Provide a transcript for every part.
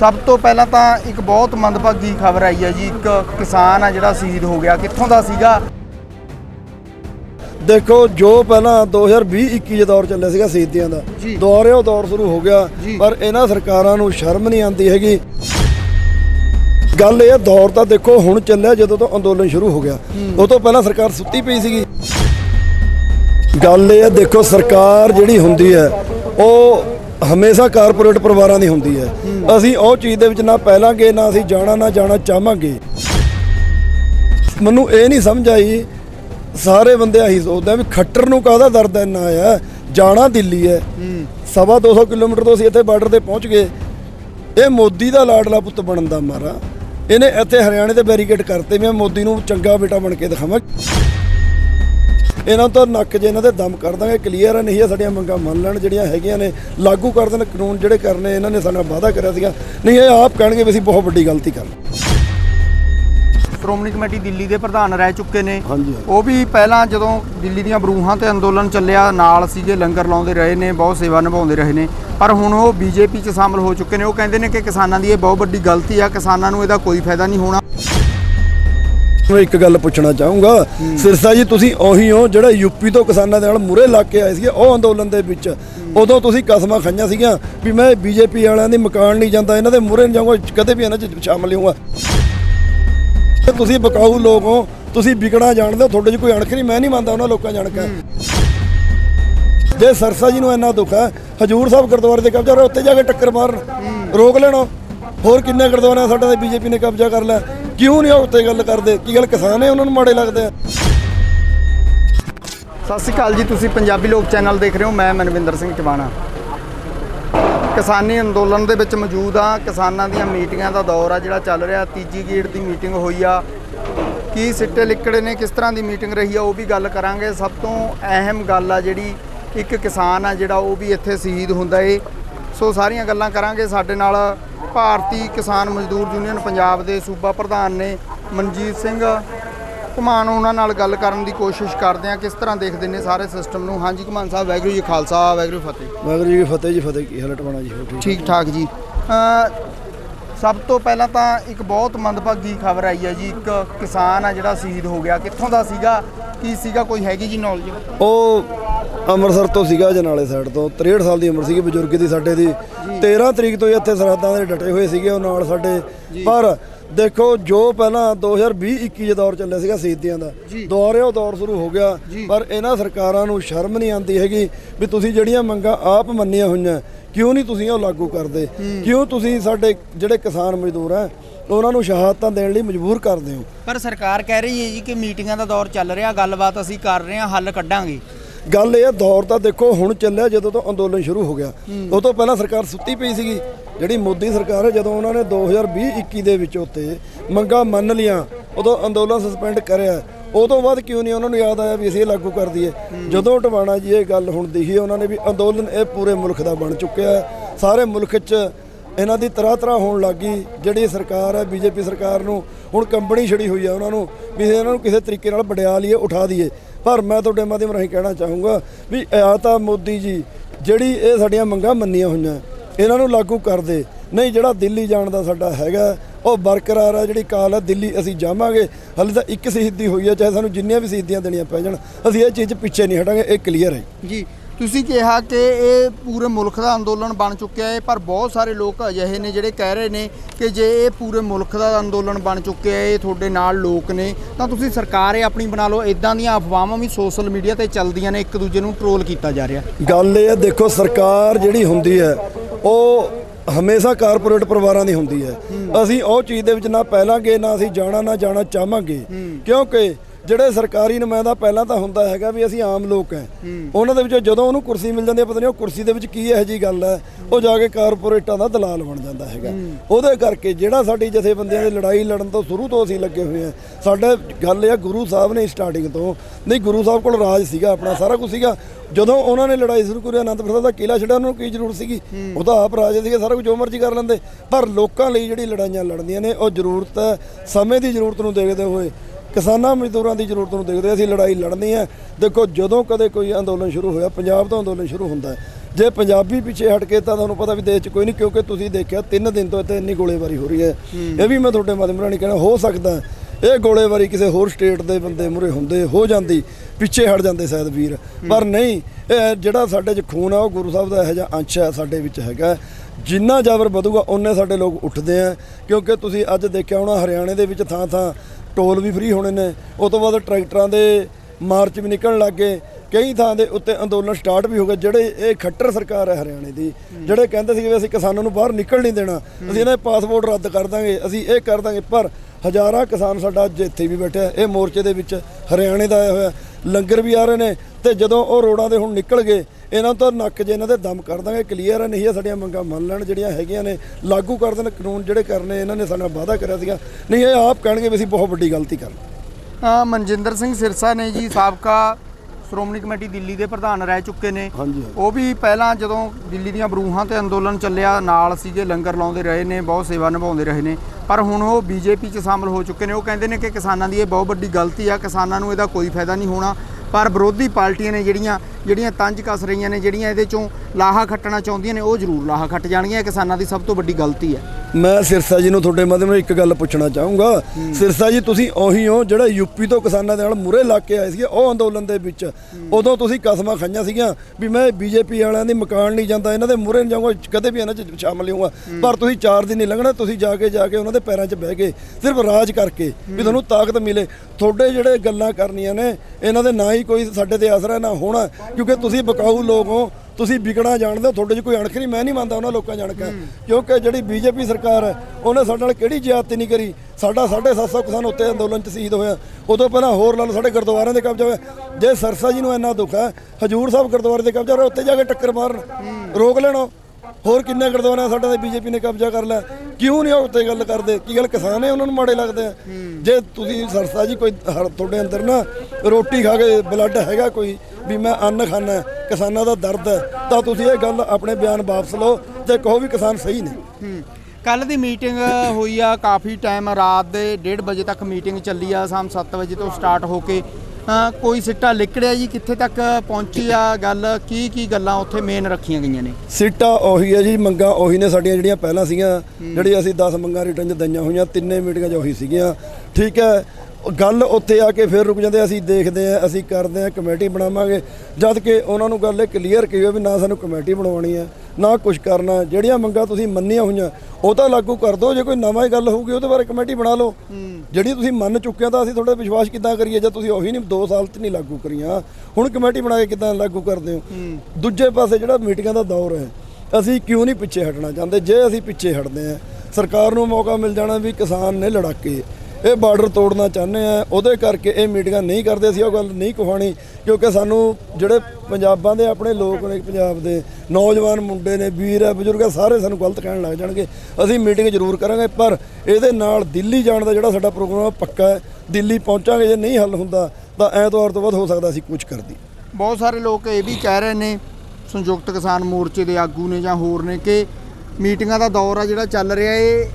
ਸਭ ਤੋਂ ਪਹਿਲਾਂ ਤਾਂ ਇੱਕ ਬਹੁਤ ਮੰਦਭਾਗੀ ਖਬਰ ਆਈ ਹੈ ਜੀ ਇੱਕ ਕਿਸਾਨ ਆ ਜਿਹੜਾ ਸ਼ਹੀਦ ਹੋ ਗਿਆ। ਕਿੱਥੋਂ ਦਾ ਸੀਗਾ? ਦੇਖੋ ਜੋ ਪਹਿਲਾਂ 2020-21 ਦੇ ਦੌਰ ਚੱਲਿਆ ਸੀਗਾ ਸ਼ਹੀਦੀਆਂ ਦਾ। ਜੀ। ਦੁਆਰੇ ਉਹ ਦੌਰ ਸ਼ੁਰੂ ਹੋ ਗਿਆ ਜੀ। ਪਰ ਇਹਨਾਂ ਸਰਕਾਰਾਂ ਨੂੰ ਸ਼ਰਮ ਨਹੀਂ ਆਉਂਦੀ ਹੈਗੀ। ਗੱਲ ਇਹ ਆ, ਦੌਰ ਤਾਂ ਦੇਖੋ ਹੁਣ ਚੱਲਿਆ ਜਦੋਂ ਤੋਂ ਅੰਦੋਲਨ ਸ਼ੁਰੂ ਹੋ ਗਿਆ। ਉਹ ਤੋਂ ਪਹਿਲਾਂ ਸਰਕਾਰ ਸੁੱਤੀ ਪਈ ਸੀਗੀ। ਗੱਲ ਇਹ ਆ, ਦੇਖੋ ਸਰਕਾਰ ਜਿਹੜੀ ਹੁੰਦੀ ਹੈ ਉਹ ਹਮੇਸ਼ਾ ਕਾਰਪੋਰੇਟ ਪਰਿਵਾਰਾਂ ਦੀ ਹੁੰਦੀ ਹੈ। ਅਸੀਂ ਉਹ ਚੀਜ਼ ਦੇ ਵਿੱਚ ਨਾ ਪਹਿਲਾਂ ਨਾ ਅਸੀਂ ਜਾਣਾ, ਨਾ ਜਾਣਾ ਚਾਹਾਂਗੇ। ਮੈਨੂੰ ਇਹ ਨਹੀਂ ਸਮਝ ਆਈ, ਸਾਰੇ ਬੰਦੇ ਆਹੀ ਸੋਚਦੇ ਆ ਵੀ ਖੱਟਰ ਨੂੰ ਕਾਹਦਾ ਦਰਦ ਇੰਨਾ ਆ ਜਾਣਾ ਦਿੱਲੀ ਹੈ। ਸਵਾ 200 ਕਿਲੋਮੀਟਰ ਤੋਂ ਅਸੀਂ ਇੱਥੇ ਬਾਰਡਰ ਤੇ ਪਹੁੰਚ ਗਏ। ਇਹ ਮੋਦੀ ਦਾ ਲਾਡਲਾ ਪੁੱਤ ਬਣਨ ਦਾ ਮਾਰਾ। ਇਹਨੇ ਇੱਥੇ ਹਰਿਆਣੇ ਦੇ ਬੈਰੀਕੇਡ ਕਰਤੇ, ਮੈਂ ਮੋਦੀ ਨੂੰ ਚੰਗਾ ਬੇਟਾ ਬਣ ਕੇ ਦਿਖਾਵਾਂ। ਇਹਨਾਂ ਤੋਂ ਨੱਕ ਜੇ ਇਹਨਾਂ ਦੇ ਦਮ ਕਰ ਦਾਂਗੇ ਕਲੀਅਰ ਨਹੀਂ ਹੈ ਸਾਡੀਆਂ ਮੰਗਾਂ ਮੰਨ ਲੈਣ ਜਿਹੜੀਆਂ ਹੈਗੀਆਂ ਨੇ ਲਾਗੂ ਕਰ ਦੇਣ ਕਾਨੂੰਨ ਜਿਹੜੇ ਕਰਨੇ ਇਹਨਾਂ ਨੇ ਸਾਡਾ ਵਾਅਦਾ ਕਰਿਆ ਸੀਗਾ। ਨਹੀਂ ਇਹ ਆਪ ਕਹਿਣਗੇ ਵੀ ਅਸੀਂ ਬਹੁਤ ਵੱਡੀ ਗਲਤੀ ਕਰ ਲਈ। ਸ਼੍ਰੋਮਣੀ ਕਮੇਟੀ ਦਿੱਲੀ ਦੇ ਪ੍ਰਧਾਨ ਰਹਿ ਚੁੱਕੇ ਨੇ। ਉਹ ਵੀ ਪਹਿਲਾਂ ਜਦੋਂ ਦਿੱਲੀ ਦੀਆਂ ਬਰੂਹਾਂ ਤੇ ਅੰਦੋਲਨ ਚੱਲਿਆ ਨਾਲ ਸੀਗੇ ਲੰਗਰ ਲਾਉਂਦੇ ਰਹੇ ਨੇ ਬਹੁਤ ਸੇਵਾ ਨਿਭਾਉਂਦੇ ਰਹੇ ਨੇ। ਪਰ ਹੁਣ ਉਹ ਬੀਜੇਪੀ 'ਚ ਸ਼ਾਮਲ ਹੋ ਚੁੱਕੇ ਨੇ। ਉਹ ਕਹਿੰਦੇ ਨੇ ਕਿ ਕਿਸਾਨਾਂ ਦੀ ਇਹ ਬਹੁਤ ਵੱਡੀ ਗਲਤੀ ਆ ਕਿਸਾਨਾਂ ਨੂੰ ਇਹਦਾ ਕੋਈ ਫਾਇਦਾ ਨਹੀਂ ਹੋਣਾ। ਮੈਂ ਇੱਕ ਗੱਲ ਪੁੱਛਣਾ ਚਾਹੂੰਗਾ। ਸਿਰਸਾ ਜੀ, ਤੁਸੀਂ ਉਹੀ ਹੋ ਜਿਹੜਾ ਯੂਪੀ ਤੋਂ ਕਿਸਾਨਾਂ ਦੇ ਨਾਲ ਮੂਰੇ ਲਾ ਕੇ ਆਏ ਸੀਗੇ ਉਹ ਅੰਦੋਲਨ ਦੇ ਵਿੱਚ। ਉਦੋਂ ਤੁਸੀਂ ਕਸਮਾਂ ਖਾਈਆਂ ਸੀਗੀਆਂ ਵੀ ਮੈਂ ਬੀਜੇਪੀ ਵਾਲਿਆਂ ਦੀ ਮਕਾਨ ਨਹੀਂ ਜਾਂਦਾ, ਇਹਨਾਂ ਦੇ ਮੂਰੇ ਨਹੀਂ ਜਾਊਂਗਾ, ਕਦੇ ਵੀ ਇਹਨਾਂ 'ਚ ਸ਼ਾਮਲ ਨਹੀਂ ਹੋਊਗਾ। ਤੁਸੀਂ ਬਕਾਊ ਲੋਕ ਹੋ, ਤੁਸੀਂ ਵਿਕਣਾ ਜਾਣਦੇ ਹੋ, ਤੁਹਾਡੇ 'ਚ ਕੋਈ ਅਣਖ ਨਹੀਂ, ਮੈਂ ਨਹੀਂ ਮੰਨਦਾ ਉਹਨਾਂ ਲੋਕਾਂ ਜਾਣ ਕੇ ਜੇ ਸਰਸਾ ਜੀ ਨੂੰ ਇੰਨਾ ਦੁੱਖ ਹੈ, ਹਜੂਰ ਸਾਹਿਬ ਗੁਰਦੁਆਰੇ ਦੇ ਕਬਜ਼ਾ ਹੋ ਉੱਤੇ ਜਾ ਕੇ ਟੱਕਰ ਮਾਰਨ, ਰੋਕ ਲੈਣਾ। ਹੋਰ ਕਿੰਨੇ ਗੁਰਦੁਆਰਿਆਂ ਸਾਡੇ ਤੇ ਬੀਜੇਪੀ ਨੇ ਕਬਜ਼ਾ ਕਰ ਲਿਆ। ਕਿਉਂ ਨਹੀਂ ਉਹ ਉੱਤੇ ਗੱਲ ਕਰਦੇ? ਕੀ ਗੱਲ ਕਿਸਾਨ ਹੈ ਉਹਨਾਂ ਨੂੰ ਮਾੜੇ ਲੱਗਦੇ ਆ? ਸਤਿ ਸ਼੍ਰੀ ਅਕਾਲ ਜੀ, ਤੁਸੀਂ ਪੰਜਾਬੀ ਲੋਕ ਚੈਨਲ ਦੇਖ ਰਹੇ ਹੋ, ਮੈਂ ਮਨਵਿੰਦਰ ਸਿੰਘ ਟਵਾਣਾ ਕਿਸਾਨੀ ਅੰਦੋਲਨ ਦੇ ਵਿੱਚ ਮੌਜੂਦ ਆ ਕਿਸਾਨਾਂ ਦੀਆਂ ਮੀਟਿੰਗਾਂ ਦਾ ਦੌਰ ਆ, ਜਿਹੜਾ ਚੱਲ ਰਿਹਾ। ਤੀਜੀ ਗੇੜ ਦੀ ਮੀਟਿੰਗ ਹੋਈ ਆ। ਕੀ ਸਿੱਟੇ ਲਿਕੜੇ ਨੇ, ਕਿਸ ਤਰ੍ਹਾਂ ਦੀ ਮੀਟਿੰਗ ਰਹੀ ਆ, ਉਹ ਵੀ ਗੱਲ ਕਰਾਂਗੇ। ਸਭ ਤੋਂ ਅਹਿਮ ਗੱਲ ਆ ਜਿਹੜੀ ਇੱਕ ਕਿਸਾਨ ਆ, ਜਿਹੜਾ ਉਹ ਵੀ ਇੱਥੇ ਸ਼ਹੀਦ ਹੁੰਦਾ ਏ। ਸੋ ਸਾਰੀਆਂ ਗੱਲਾਂ ਕਰਾਂਗੇ। ਸਾਡੇ ਨਾਲ ਭਾਰਤੀ ਕਿਸਾਨ ਮਜ਼ਦੂਰ ਯੂਨੀਅਨ ਪੰਜਾਬ ਦੇ ਸੂਬਾ ਪ੍ਰਧਾਨ ਨੇ ਮਨਜੀਤ ਸਿੰਘ ਘੁਮਾਨ ਉਹਨਾਂ ਨਾਲ ਗੱਲ ਕਰਨ ਦੀ ਕੋਸ਼ਿਸ਼ ਕਰਦੇ ਆ ਕਿਸ ਤਰ੍ਹਾਂ ਦੇਖਦੇ ਨੇ ਸਾਰੇ ਸਿਸਟਮ ਨੂੰ? ਹਾਂਜੀ ਘੁਮਾਨ ਸਾਹਿਬ ਵਾਹਿਗੁਰੂ ਜੀ ਖਾਲਸਾ ਕੀ ਫਤਿਹ। ਵਾਹਿਗੁਰੂ ਜੀ ਕੀ ਫਤਿਹ ਜੀ ਫਤਿਹ ਕੀ ਹਾਲਤ ਬਣਾ ਜੀ ਠੀਕ ਠੀਕ ਠਾਕ ਜੀ। ਅ, ਸਭ ਤੋਂ ਪਹਿਲਾਂ ਤਾਂ ਇੱਕ ਬਹੁਤ ਮੰਦਭਾਗੀ ਖਬਰ ਆਈ ਹੈ ਜੀ। ਇੱਕ ਕਿਸਾਨ ਆ ਜਿਹੜਾ ਸ਼ਹੀਦ ਹੋ ਗਿਆ। ਕਿੱਥੋਂ ਦਾ ਸੀਗਾ? ਕੀ ਸੀਗਾ? ਕੋਈ ਹੈਗੀ ਜੀ ਨੌਲੇਜ ਉਹ ਅੰਮ੍ਰਿਤਸਰ ਤੋਂ ਸੀਗਾ ਜਨਾਲੇ ਸਾਈਡ ਤੋਂ। 63 ਸਾਲ ਦੀ ਉਮਰ ਸੀਗੀ ਬਜ਼ੁਰਗ ਦੀ ਸਾਡੇ ਦੀ। 13 ਤਰੀਕ ਤੋਂ ਹੀ ਇੱਥੇ ਸਰਹੱਦਾਂ ਦੇ ਡਟੇ ਹੋਏ ਸੀਗੇ ਉਹ ਨਾਲ ਸਾਡੇ। ਪਰ ਦੇਖੋ ਜੋ ਪਹਿਲਾਂ 2020-21 ਦੇ ਦੌਰ ਚੱਲਿਆ ਸੀਗਾ ਸ਼ਹੀਦੀਆਂ ਦਾ। ਜੀ। ਦੁਆਰੇ ਉਹ ਦੌਰ ਸ਼ੁਰੂ ਹੋ ਗਿਆ। ਪਰ ਇਹਨਾਂ ਸਰਕਾਰਾਂ ਨੂੰ ਸ਼ਰਮ ਨਹੀਂ ਆਉਂਦੀ ਹੈਗੀ ਵੀ ਤੁਸੀਂ ਜਿਹੜੀਆਂ ਮੰਗਾਂ ਆਪ ਮੰਨੀਆਂ ਹੋਈਆਂ ਕਿਉਂ ਨਹੀਂ ਤੁਸੀਂ ਉਹ ਲਾਗੂ ਕਰਦੇ? ਕਿਉਂ ਤੁਸੀਂ ਸਾਡੇ ਜਿਹੜੇ ਕਿਸਾਨ ਮਜ਼ਦੂਰ ਆ ਉਹਨਾਂ ਨੂੰ ਸ਼ਹਾਦਤਾਂ ਦੇਣ ਲਈ ਮਜਬੂਰ ਕਰਦੇ ਹੋ? ਪਰ ਸਰਕਾਰ ਕਹਿ ਰਹੀ ਹੈ ਜੀ ਕਿ ਮੀਟਿੰਗਾਂ ਦਾ ਦੌਰ ਚੱਲ ਰਿਹਾ ਗੱਲਬਾਤ ਅਸੀਂ ਕਰ ਰਹੇ ਹਾਂ ਹੱਲ ਕੱਢਾਂਗੇ। ਗੱਲ ਇਹ ਆ, ਦੌਰ ਤਾਂ ਦੇਖੋ ਹੁਣ ਚੱਲਿਆ ਜਦੋਂ ਤੋਂ ਅੰਦੋਲਨ ਸ਼ੁਰੂ ਹੋ ਗਿਆ। ਉਹ ਤੋਂ ਪਹਿਲਾਂ ਸਰਕਾਰ ਸੁੱਤੀ ਪਈ ਸੀਗੀ। ਜਿਹੜੀ ਮੋਦੀ ਸਰਕਾਰ ਹੈ ਜਦੋਂ ਉਹਨਾਂ ਨੇ 2020-21 ਦੇ ਵਿੱਚ ਉੱਤੇ ਮੰਗਾਂ ਮੰਨ ਲੀਆਂ ਉਦੋਂ ਅੰਦੋਲਨ ਸਸਪੈਂਡ ਕਰਿਆ। ਉਹ ਤੋਂ ਬਾਅਦ ਕਿਉਂ ਨਹੀਂ ਉਹਨਾਂ ਨੂੰ ਯਾਦ ਆਇਆ ਵੀ ਅਸੀਂ ਇਹ ਲਾਗੂ ਕਰ ਦਈਏ? ਜਦੋਂ ਟਵਾਣਾ ਜੀ ਇਹ ਗੱਲ ਹੁਣ ਦਿਖੀ ਉਹਨਾਂ ਨੇ ਵੀ ਅੰਦੋਲਨ ਇਹ ਪੂਰੇ ਮੁਲਕ ਦਾ ਬਣ ਚੁੱਕਿਆ ਸਾਰੇ ਮੁਲਕ 'ਚ ਇਹਨਾਂ ਦੀ ਤਰ੍ਹਾਂ ਤਰ੍ਹਾਂ ਹੋਣ ਲੱਗੀ ਜਿਹੜੀ ਸਰਕਾਰ ਹੈ, ਬੀਜੇਪੀ ਸਰਕਾਰ ਨੂੰ ਹੁਣ ਕੰਪਨੀ ਛੜੀ ਹੋਈ ਹੈ ਉਹਨਾਂ ਨੂੰ ਵੀ ਇਹਨਾਂ ਨੂੰ ਕਿਸੇ ਤਰੀਕੇ ਨਾਲ ਵਡਿਆ ਲਈਏ, ਉਠਾ ਦਈਏ। ਪਰ ਮੈਂ ਤੁਹਾਡੇ ਮਾਧਿਅਮ ਰਾਹੀਂ ਕਹਿਣਾ ਚਾਹੂੰਗਾ ਵੀ ਆ ਤਾਂ ਮੋਦੀ ਜੀ, ਜਿਹੜੀ ਇਹ ਸਾਡੀਆਂ ਮੰਗਾਂ ਮੰਨੀਆਂ ਹੋਈਆਂ, ਇਹਨਾਂ ਨੂੰ ਲਾਗੂ ਕਰ ਦੇ। ਨਹੀਂ, ਜਿਹੜਾ ਦਿੱਲੀ ਜਾਣ ਦਾ ਸਾਡਾ ਹੈਗਾ, ਉਹ ਬਰਕਰਾਰ ਆ, ਜਿਹੜੀ ਕਾਲ ਹੈ ਦਿੱਲੀ ਅਸੀਂ ਜਾਵਾਂਗੇ। ਹਲੇ ਤਾਂ ਇੱਕ ਸ਼ਹੀਦੀ ਹੋਈ ਹੈ ਚਾਹੇ ਸਾਨੂੰ ਜਿੰਨੀਆਂ ਵੀ ਸ਼ਹੀਦੀਆਂ ਦੇਣੀਆਂ ਪੈ ਜਾਣ, ਅਸੀਂ ਇਹ ਚੀਜ਼ ਪਿੱਛੇ ਨਹੀਂ ਹਟਾਂਗੇ, ਇਹ ਕਲੀਅਰ ਹੈ। ਜੀ ਤੁਸੀਂ ਕਿਹਾ ਕਿ ਇਹ ਪੂਰੇ ਮੁਲਕ ਦਾ ਅੰਦੋਲਨ ਬਣ ਚੁੱਕਿਆ ਹੈ ਪਰ ਬਹੁਤ ਸਾਰੇ ਲੋਕ ਅਜਿਹੇ ਨੇ ਜਿਹੜੇ ਕਹਿ ਰਹੇ ਨੇ ਕਿ ਜੇ ਇਹ ਪੂਰੇ ਮੁਲਕ ਦਾ ਅੰਦੋਲਨ ਬਣ ਚੁੱਕਿਆ ਹੈ ਇਹ ਤੁਹਾਡੇ ਨਾਲ ਲੋਕ ਨੇ ਤਾਂ ਤੁਸੀਂ ਸਰਕਾਰ ਇਹ ਆਪਣੀ ਬਣਾ ਲਓ। ਇਦਾਂ ਦੀਆਂ ਅਫਵਾਹਾਂ ਵੀ ਸੋਸ਼ਲ ਮੀਡੀਆ ਤੇ ਚੱਲਦੀਆਂ ਨੇ ਇੱਕ ਦੂਜੇ ਨੂੰ ਟ੍ਰੋਲ ਕੀਤਾ ਜਾ ਰਿਹਾ। ਗੱਲ ਇਹ ਹੈ ਦੇਖੋ ਸਰਕਾਰ ਜਿਹੜੀ ਹੁੰਦੀ ਹੈ ਉਹ ਹਮੇਸ਼ਾ ਕਾਰਪੋਰੇਟ ਪਰਿਵਾਰਾਂ ਦੀ ਹੁੰਦੀ ਹੈ। ਅਸੀਂ ਉਹ ਚੀਜ਼ ਦੇ ਵਿੱਚ ਨਾ ਪਹਿਲਾਂ ਗਏ ਨਾ ਅਸੀਂ ਜਾਣਾ ਨਾ ਜਾਣਾ ਚਾਹਾਂਗੇ। ਕਿਉਂਕਿ ਜਿਹੜੇ ਸਰਕਾਰੀ ਨੁਮਾਇੰਦਾ ਪਹਿਲਾਂ ਤਾਂ ਹੁੰਦਾ ਹੈਗਾ ਵੀ ਅਸੀਂ ਆਮ ਲੋਕ ਹੈ। ਉਹਨਾਂ ਦੇ ਵਿੱਚੋਂ ਜਦੋਂ ਉਹਨੂੰ ਕੁਰਸੀ ਮਿਲ ਜਾਂਦੀ ਹੈ ਪਤਾ ਨਹੀਂ ਉਹ ਕੁਰਸੀ ਦੇ ਵਿੱਚ ਕੀ ਇਹੋ ਜੀ ਗੱਲ ਹੈ ਉਹ ਜਾ ਕੇ ਕਾਰਪੋਰੇਟਾਂ ਦਾ ਦਲਾਲ ਬਣ ਜਾਂਦਾ ਹੈਗਾ। ਉਹਦੇ ਕਰਕੇ ਜਿਹੜਾ ਸਾਡੀ ਜਥੇਬੰਦੀਆਂ ਦੀ ਲੜਾਈ ਲੜਨ ਤੋਂ ਸ਼ੁਰੂ ਤੋਂ ਅਸੀਂ ਲੱਗੇ ਹੋਏ ਹਾਂ ਸਾਡਾ ਗੱਲ ਇਹ ਆ ਗੁਰੂ ਸਾਹਿਬ ਨੇ ਸਟਾਰਟਿੰਗ ਤੋਂ ਨਹੀਂ ਗੁਰੂ ਸਾਹਿਬ ਕੋਲ ਰਾਜ ਸੀਗਾ ਆਪਣਾ ਸਾਰਾ ਕੁਝ ਸੀਗਾ। ਜਦੋਂ ਉਹਨਾਂ ਨੇ ਲੜਾਈ ਸ਼ੁਰੂ ਕਰੀ ਅਨੰਦਪੁਰ ਸਾਹਿਬ ਦਾ ਕਿਲਾ ਛੱਡਿਆ ਉਹਨਾਂ ਨੂੰ ਕੀ ਜ਼ਰੂਰਤ ਸੀਗੀ? ਉਹ ਤਾਂ ਆਪ ਰਾਜੇ ਸੀਗੇ ਸਾਰਾ ਕੁਝ ਜੋ ਮਰਜ਼ੀ ਕਰ ਲੈਂਦੇ। ਪਰ ਲੋਕਾਂ ਲਈ ਜਿਹੜੀ ਲੜਾਈਆਂ ਲੜਨੀਆਂ ਨੇ ਉਹ ਜ਼ਰੂਰਤ ਹੈ ਸਮੇਂ ਦੀ ਜ਼ਰੂਰਤ ਨੂੰ ਦੇਖਦੇ ਹੋਏ ਕਿਸਾਨਾਂ ਮਜ਼ਦੂਰਾਂ ਦੀ ਜ਼ਰੂਰਤ ਨੂੰ ਦੇਖਦੇ ਅਸੀਂ ਲੜਾਈ ਲੜਨੀ ਹੈ। ਦੇਖੋ ਜਦੋਂ ਕਦੇ ਕੋਈ ਅੰਦੋਲਨ ਸ਼ੁਰੂ ਹੋਇਆ ਪੰਜਾਬ ਤੋਂ ਅੰਦੋਲਨ ਸ਼ੁਰੂ ਹੁੰਦਾ ਹੈ। ਜੇ ਪੰਜਾਬੀ ਪਿੱਛੇ ਹਟ ਕੇ ਤਾਂ ਤੁਹਾਨੂੰ ਪਤਾ ਵੀ ਦੇਸ਼ 'ਚ ਕੋਈ ਨਹੀਂ ਕਿਉਂਕਿ ਤੁਸੀਂ ਦੇਖਿਆ ਤਿੰਨ ਦਿਨ ਤੋਂ ਇੱਥੇ ਇੰਨੀ ਗੋਲੇਬਾਰੀ ਹੋ ਰਹੀ ਹੈ। ਇਹ ਵੀ ਮੈਂ ਤੁਹਾਡੇ ਮਾਧਿਅਮ ਰਾਹੀਂ ਕਹਿਣਾ ਹੋ ਸਕਦਾ ਇਹ ਗੋਲੇਬਾਰੀ ਕਿਸੇ ਹੋਰ ਸਟੇਟ ਦੇ ਬੰਦੇ ਮੂਰੇ ਹੁੰਦੇ ਹੋ ਜਾਂਦੀ ਪਿੱਛੇ ਹਟ ਜਾਂਦੇ ਸ਼ਾਇਦ ਵੀਰ। ਪਰ ਨਹੀਂ ਇਹ ਜਿਹੜਾ ਸਾਡੇ 'ਚ ਖੂਨ ਆ ਉਹ ਗੁਰੂ ਸਾਹਿਬ ਦਾ ਇਹੋ ਜਿਹਾ ਅੰਸ਼ ਹੈ ਸਾਡੇ ਵਿੱਚ ਹੈਗਾ। ਜਿੰਨਾ ਜ਼ਬਰ ਵਧੂਗਾ ਉਹਨੇ ਸਾਡੇ ਲੋਕ ਉੱਠਦੇ ਆ। ਕਿਉਂਕਿ ਤੁਸੀਂ ਅੱਜ ਦੇਖਿਆ ਹੋਣਾ ਹਰਿਆਣੇ ਦੇ ਵਿੱਚ ਥਾਂ ਥਾਂ ਟੋਲ ਵੀ ਫ੍ਰੀ ਹੋਣੇ ਨੇ। ਉਸ ਤੋਂ ਬਾਅਦ ਟਰੈਕਟਰਾਂ ਦੇ ਮਾਰਚ ਵੀ ਨਿਕਲਣ ਲੱਗ ਗਏ। ਕਈ ਥਾਂ ਦੇ ਉੱਤੇ ਅੰਦੋਲਨ ਸਟਾਰਟ ਵੀ ਹੋ ਗਏ, ਜਿਹੜੇ ਇਹ ਖੱਟਰ ਸਰਕਾਰ ਹੈ ਹਰਿਆਣੇ ਦੀ। ਜਿਹੜੇ ਕਹਿੰਦੇ ਸੀ ਵੀ ਅਸੀਂ ਕਿਸਾਨਾਂ ਨੂੰ ਬਾਹਰ ਨਿਕਲ ਨਹੀਂ ਦੇਣਾ, ਅਸੀਂ ਇਹਨਾਂ ਦੇ ਪਾਸਪੋਰਟ ਰੱਦ ਕਰ ਦਾਂਗੇ, ਅਸੀਂ ਇਹ ਕਰ ਦਾਂਗੇ। ਪਰ ਹਜ਼ਾਰਾਂ ਕਿਸਾਨ ਸਾਡਾ ਅੱਜ ਇੱਥੇ ਵੀ ਬੈਠਿਆ ਇਹ ਮੋਰਚੇ ਦੇ ਵਿੱਚ ਹਰਿਆਣੇ ਦਾ ਆਇਆ ਹੋਇਆ। ਲੰਗਰ ਵੀ ਆ ਰਹੇ ਨੇ ਤੇ ਜਦੋਂ ਉਹ ਰੋਡਾਂ ਦੇ ਹੁਣ ਨਿਕਲ ਗਏ ਇਹਨਾਂ ਤੋਂ ਨੱਕ ਜੇ ਇਹਨਾਂ ਦੇ ਦਮ ਕਰ ਦਾਂਗੇ ਕਲੀਅਰ ਹੈ ਨਹੀਂ ਇਹ ਸਾਡੀਆਂ ਮੰਗਾਂ ਮੰਨ ਲੈਣ ਜਿਹੜੀਆਂ ਹੈਗੀਆਂ ਨੇ ਲਾਗੂ ਕਰ ਦੇਣ ਕਾਨੂੰਨ ਜਿਹੜੇ ਕਰਨੇ ਇਹਨਾਂ ਨੇ ਸਾਡੇ ਵਾਅਦਾ ਕਰਿਆ ਸੀਗਾ। ਨਹੀਂ ਇਹ ਆਪ ਕਹਿਣਗੇ ਵੀ ਅਸੀਂ ਬਹੁਤ ਵੱਡੀ ਗਲਤੀ ਕਰ ਲਈ। ਮਨਜਿੰਦਰ ਸਿੰਘ ਸਿਰਸਾ ਨੇ ਜੀ ਸਾਬਕਾ ਸ਼੍ਰੋਮਣੀ ਕਮੇਟੀ ਦਿੱਲੀ ਦੇ ਪ੍ਰਧਾਨ ਰਹਿ ਚੁੱਕੇ ਨੇ। ਉਹ ਵੀ ਪਹਿਲਾਂ ਜਦੋਂ ਦਿੱਲੀ ਦੀਆਂ ਬਰੂਹਾਂ ਤੇ ਅੰਦੋਲਨ ਚੱਲਿਆ ਨਾਲ ਸੀਗੇ ਲੰਗਰ ਲਾਉਂਦੇ ਰਹੇ ਨੇ ਬਹੁਤ ਸੇਵਾ ਨਿਭਾਉਂਦੇ ਰਹੇ ਨੇ। ਪਰ ਹੁਣ ਉਹ ਬੀਜੇਪੀ 'ਚ ਸ਼ਾਮਲ ਹੋ ਚੁੱਕੇ ਨੇ। ਉਹ ਕਹਿੰਦੇ ਨੇ ਕਿ ਕਿਸਾਨਾਂ ਦੀ ਇਹ ਬਹੁਤ ਵੱਡੀ ਗਲਤੀ ਆ ਕਿਸਾਨਾਂ ਨੂੰ ਇਹਦਾ ਕੋਈ ਫਾਇਦਾ ਨਹੀਂ ਹੋਣਾ। ਪਰ ਵਿਰੋਧੀ ਪਾਰਟੀਆਂ ਨੇ ਜਿਹੜੀਆਂ ਜਿਹੜੀਆਂ ਤੰਜ ਕੱਸ ਰਹੀਆਂ ਨੇ ਜਿਹੜੀਆਂ ਇਹਦੇ ਚੋਂ ਲਾਹਾ ਖੱਟਣਾ ਚਾਹੁੰਦੀਆਂ ਨੇ ਉਹ ਜ਼ਰੂਰ ਲਾਹਾ ਖੱਟ ਜਾਣਗੀਆਂ। ਇਹ ਕਿਸਾਨਾਂ ਦੀ ਸਭ ਤੋਂ ਵੱਡੀ ਗਲਤੀ ਹੈ। ਮੈਂ ਸਿਰਸਾ ਜੀ ਨੂੰ ਤੁਹਾਡੇ ਮਾਧਿਅਮ ਨਾਲ ਇੱਕ ਗੱਲ ਪੁੱਛਣਾ ਚਾਹੂੰਗਾ। ਸਿਰਸਾ ਜੀ ਤੁਸੀਂ ਉਹੀ ਹੋ ਜਿਹੜਾ ਯੂਪੀ ਤੋਂ ਕਿਸਾਨਾਂ ਦੇ ਨਾਲ ਮੂਰੇ ਲਾ ਕੇ ਆਏ ਸੀਗੇ ਉਹ ਅੰਦੋਲਨ ਦੇ ਵਿੱਚ। ਉਦੋਂ ਤੁਸੀਂ ਕਸਮਾਂ ਖਾਈਆਂ ਸੀਗੀਆਂ ਵੀ ਮੈਂ ਬੀਜੇਪੀ ਵਾਲਿਆਂ ਦੀ ਮਕਾਨ ਨਹੀਂ ਜਾਂਦਾ ਇਹਨਾਂ ਦੇ ਮੂਰੇ ਨਹੀਂ ਜਾਊਂਗਾ ਕਦੇ ਵੀ ਇਹਨਾਂ 'ਚ ਸ਼ਾਮਲ ਹੋਊਗਾ। ਪਰ ਤੁਸੀਂ 4 ਦਿਨ ਨਹੀਂ ਲੰਘਣਾ ਤੁਸੀਂ ਜਾ ਕੇ ਜਾ ਕੇ ਉਹਨਾਂ ਦੇ ਪੈਰਾਂ 'ਚ ਬਹਿ ਗਏ ਸਿਰਫ ਰਾਜ ਕਰਕੇ ਵੀ ਤੁਹਾਨੂੰ ਤਾਕਤ ਮਿਲੇ। ਤੁਹਾਡੇ ਜਿਹੜੇ ਗੱਲਾਂ ਕਰਨੀਆਂ ਨੇ ਇਹਨਾਂ ਦੇ ਨਾ ਹੀ ਕੋਈ ਸਾਡੇ ਤੇ ਅਸਰ ਹੈ, ਨਾ ਹੋਣਾ। ਕਿਉਂਕਿ ਤੁਸੀਂ ਬਕਾਊ ਲੋਕ ਹੋ, ਤੁਸੀਂ ਵਿਕਣਾ ਜਾਣਦੇ ਹੋ, ਤੁਹਾਡੇ 'ਚ ਕੋਈ ਅਣਖ ਨਹੀਂ ਮੈਂ ਨਹੀਂ ਮੰਨਦਾ ਉਹਨਾਂ ਲੋਕਾਂ ਜਾਣ ਕਿਉਂਕਿ ਜਿਹੜੀ ਬੀਜੇਪੀ ਸਰਕਾਰ ਹੈ, ਉਹਨੇ ਸਾਡੇ ਨਾਲ ਕਿਹੜੀ ਜ਼ਿਆਦਤੀ ਨਹੀਂ ਕਰੀ? ਸਾਡਾ 750 ਕਿਸਾਨ ਉੱਤੇ ਅੰਦੋਲਨ 'ਚ ਸ਼ਹੀਦ ਹੋਇਆ। ਉਦੋਂ ਪਹਿਲਾਂ ਹੋਰ ਲਾ ਸਾਡੇ ਗੁਰਦੁਆਰਿਆਂ ਦੇ ਕਬਜ਼ਾ ਹੋਇਆ ਜੇ ਸਰਸਾ ਜੀ ਨੂੰ ਇੰਨਾ ਦੁੱਖ ਹੈ, ਹਜੂਰ ਸਾਹਿਬ ਗੁਰਦੁਆਰੇ ਦੇ ਕਬਜ਼ਾ ਹੋਇਆ ਉੱਤੇ ਜਾ ਕੇ ਟੱਕਰ ਮਾਰਨ, ਰੋਕ ਲੈਣਾ। ਹੋਰ ਕਿੰਨੇ ਗੁਰਦੁਆਰਿਆਂ ਸਾਡੇ ਤੇ ਬੀਜੇਪੀ ਨੇ ਕਬਜ਼ਾ ਕਰ ਲਿਆ। ਕਿਉਂ ਨਹੀਂ ਉਹ ਉੱਤੇ ਗੱਲ ਕਰਦੇ? ਕੀ ਗੱਲ ਕਿਸਾਨ ਹੈ ਉਹਨਾਂ ਨੂੰ ਮਾੜੇ ਲੱਗਦੇ ਆ? ਜੇ ਤੁਸੀਂ ਸਰਸਾ ਜੀ ਕੋਈ ਤੁਹਾਡੇ ਅੰਦਰ ਨਾ ਰੋਟੀ ਖਾ ਕੇ ਬਲੱਡ ਹੈਗਾ ਕੋਈ ਵੀ ਮੈਂ ਅੰਨ ਖਾਣਾ ਕਿਸਾਨਾਂ ਦਾ ਦਰਦ ਹੈ ਤਾਂ ਤੁਸੀਂ ਇਹ ਗੱਲ ਆਪਣੇ ਬਿਆਨ ਵਾਪਸ ਲਓ ਤੇ ਕਹੋ ਵੀ ਕਿਸਾਨ ਸਹੀ ਨੇ। ਕੱਲ ਦੀ ਮੀਟਿੰਗ ਹੋਈ ਆ ਕਾਫੀ ਟਾਈਮ ਰਾਤ ਦੇ 1:30 ਵਜੇ ਤੱਕ ਮੀਟਿੰਗ ਚੱਲੀ ਆ ਸ਼ਾਮ 7 ਵਜੇ ਤੋਂ ਸਟਾਰਟ ਹੋ ਕੇ ਕੋਈ ਸਿੱਟਾ ਲਿਕੜਿਆ ਜੀ? ਕਿੱਥੇ ਤੱਕ ਪਹੁੰਚੀ ਆ ਗੱਲ? ਕੀ ਕੀ ਗੱਲਾਂ ਉੱਥੇ ਮੇਨ ਰੱਖੀਆਂ ਗਈਆਂ ਨੇ? ਸੀਟਾਂ ਉਹੀ ਹੈ ਜੀ ਮੰਗਾਂ ਉਹੀ ਨੇ ਸਾਡੀਆਂ ਜਿਹੜੀਆਂ ਪਹਿਲਾਂ ਸੀਗੀਆਂ ਜਿਹੜੀ ਅਸੀਂ 10 ਮੰਗਾਂ ਰਿਟਰਨ 'ਚ ਦਈਆਂ ਹੋਈਆਂ ਤਿੰਨੇ ਮੀਟਿੰਗਾਂ 'ਚ ਉਹੀ ਸੀਗੀਆਂ। ਠੀਕ ਹੈ ਗੱਲ ਉੱਥੇ ਆ ਕੇ ਫਿਰ ਰੁਕ ਜਾਂਦੇ ਅਸੀਂ ਦੇਖਦੇ ਆ, ਅਸੀਂ ਕਰਦੇ ਆ, ਕਮੇਟੀ ਬਣਾਵਾਂਗੇ। ਜਦ ਕਿ ਉਹਨਾਂ ਨੂੰ ਗੱਲ ਇਹ ਕਲੀਅਰ ਕਹੀ ਹੋਈ ਵੀ ਨਾ ਸਾਨੂੰ ਕਮੇਟੀ ਬਣਾਉਣੀ ਹੈ ਨਾ ਕੁਝ ਕਰਨਾ। ਜਿਹੜੀਆਂ ਮੰਗਾਂ ਤੁਸੀਂ ਮੰਨੀਆਂ ਹੋਈਆਂ, ਉਹ ਤਾਂ ਲਾਗੂ ਕਰ ਦਿਓ, ਜੇ ਕੋਈ ਨਵਾਂ ਹੀ ਗੱਲ ਹੋਊਗੀ, ਉਹਦੇ ਬਾਰੇ ਕਮੇਟੀ ਬਣਾ ਲਓ। ਜਿਹੜੀ ਤੁਸੀਂ ਮੰਨ ਚੁੱਕੇ ਹੋ ਤਾਂ ਅਸੀਂ ਤੁਹਾਡੇ ਵਿਸ਼ਵਾਸ ਕਿੱਦਾਂ ਕਰੀਏ, ਜੇ ਤੁਸੀਂ ਉਹੀ ਨਹੀਂ 2 ਸਾਲ ਤੇ ਨਹੀਂ ਲਾਗੂ ਕਰੀਆਂ। ਹੁਣ ਕਮੇਟੀ ਬਣਾ ਕੇ ਕਿੱਦਾਂ ਲਾਗੂ ਕਰਦੇ ਹੋ? ਦੂਜੇ ਪਾਸੇ ਜਿਹੜਾ ਮੀਟਿੰਗਾਂ ਦਾ ਦੌਰ ਹੈ, ਅਸੀਂ ਕਿਉਂ ਨਹੀਂ ਪਿੱਛੇ ਹਟਣਾ ਚਾਹੁੰਦੇ? ਜੇ ਅਸੀਂ ਪਿੱਛੇ ਹਟਦੇ ਹਾਂ ਸਰਕਾਰ ਨੂੰ ਮੌਕਾ ਮਿਲ ਜਾਣਾ ਵੀ ਕਿਸਾਨ ਨੇ ਲੜਾਕੇ। ਇਹ ਬਾਰਡਰ ਤੋੜਨਾ ਚਾਹੁੰਦੇ ਆ ਉਹਦੇ ਕਰਕੇ ਇਹ ਮੀਟਿੰਗਾਂ ਨਹੀਂ ਕਰਦੇ ਸੀ ਉਹ ਗੱਲ ਨਹੀਂ ਕਹਾਣੀ ਕਿਉਂਕਿ ਸਾਨੂੰ ਜਿਹੜੇ ਪੰਜਾਬਾਂ ਦੇ ਆਪਣੇ ਲੋਕ ਨੇ ਪੰਜਾਬ ਦੇ ਨੌਜਵਾਨ ਮੁੰਡੇ ਨੇ ਵੀਰ ਆ ਬਜ਼ੁਰਗ ਆ ਸਾਰੇ ਸਾਨੂੰ ਗਲਤ ਕਹਿਣ ਲੱਗ ਜਾਣਗੇ। ਅਸੀਂ ਮੀਟਿੰਗ ਜ਼ਰੂਰ ਕਰਾਂਗੇ ਪਰ ਇਹਦੇ ਨਾਲ ਦਿੱਲੀ ਜਾਣ ਦਾ ਜਿਹੜਾ ਸਾਡਾ ਪ੍ਰੋਗਰਾਮ ਆ, ਪੱਕਾ ਹੈ। ਦਿੱਲੀ ਪਹੁੰਚਾਂਗੇ ਜੇ ਨਹੀਂ ਹੱਲ ਹੁੰਦਾ ਤਾਂ ਐਤਵਾਰ ਤੋਂ ਬਾਅਦ ਹੋ ਸਕਦਾ ਅਸੀਂ ਕੁਝ ਕਰਦੀ ਬਹੁਤ ਸਾਰੇ ਲੋਕ ਇਹ ਵੀ ਕਹਿ ਰਹੇ ਨੇ ਸੰਯੁਕਤ ਕਿਸਾਨ ਮੋਰਚੇ ਦੇ ਆਗੂ ਨੇ ਜਾਂ ਹੋਰ ਨੇ ਕਿ ਮੀਟਿੰਗਾਂ ਦਾ ਦੌਰ ਆ ਜਿਹੜਾ ਚੱਲ ਰਿਹਾ ਇਹ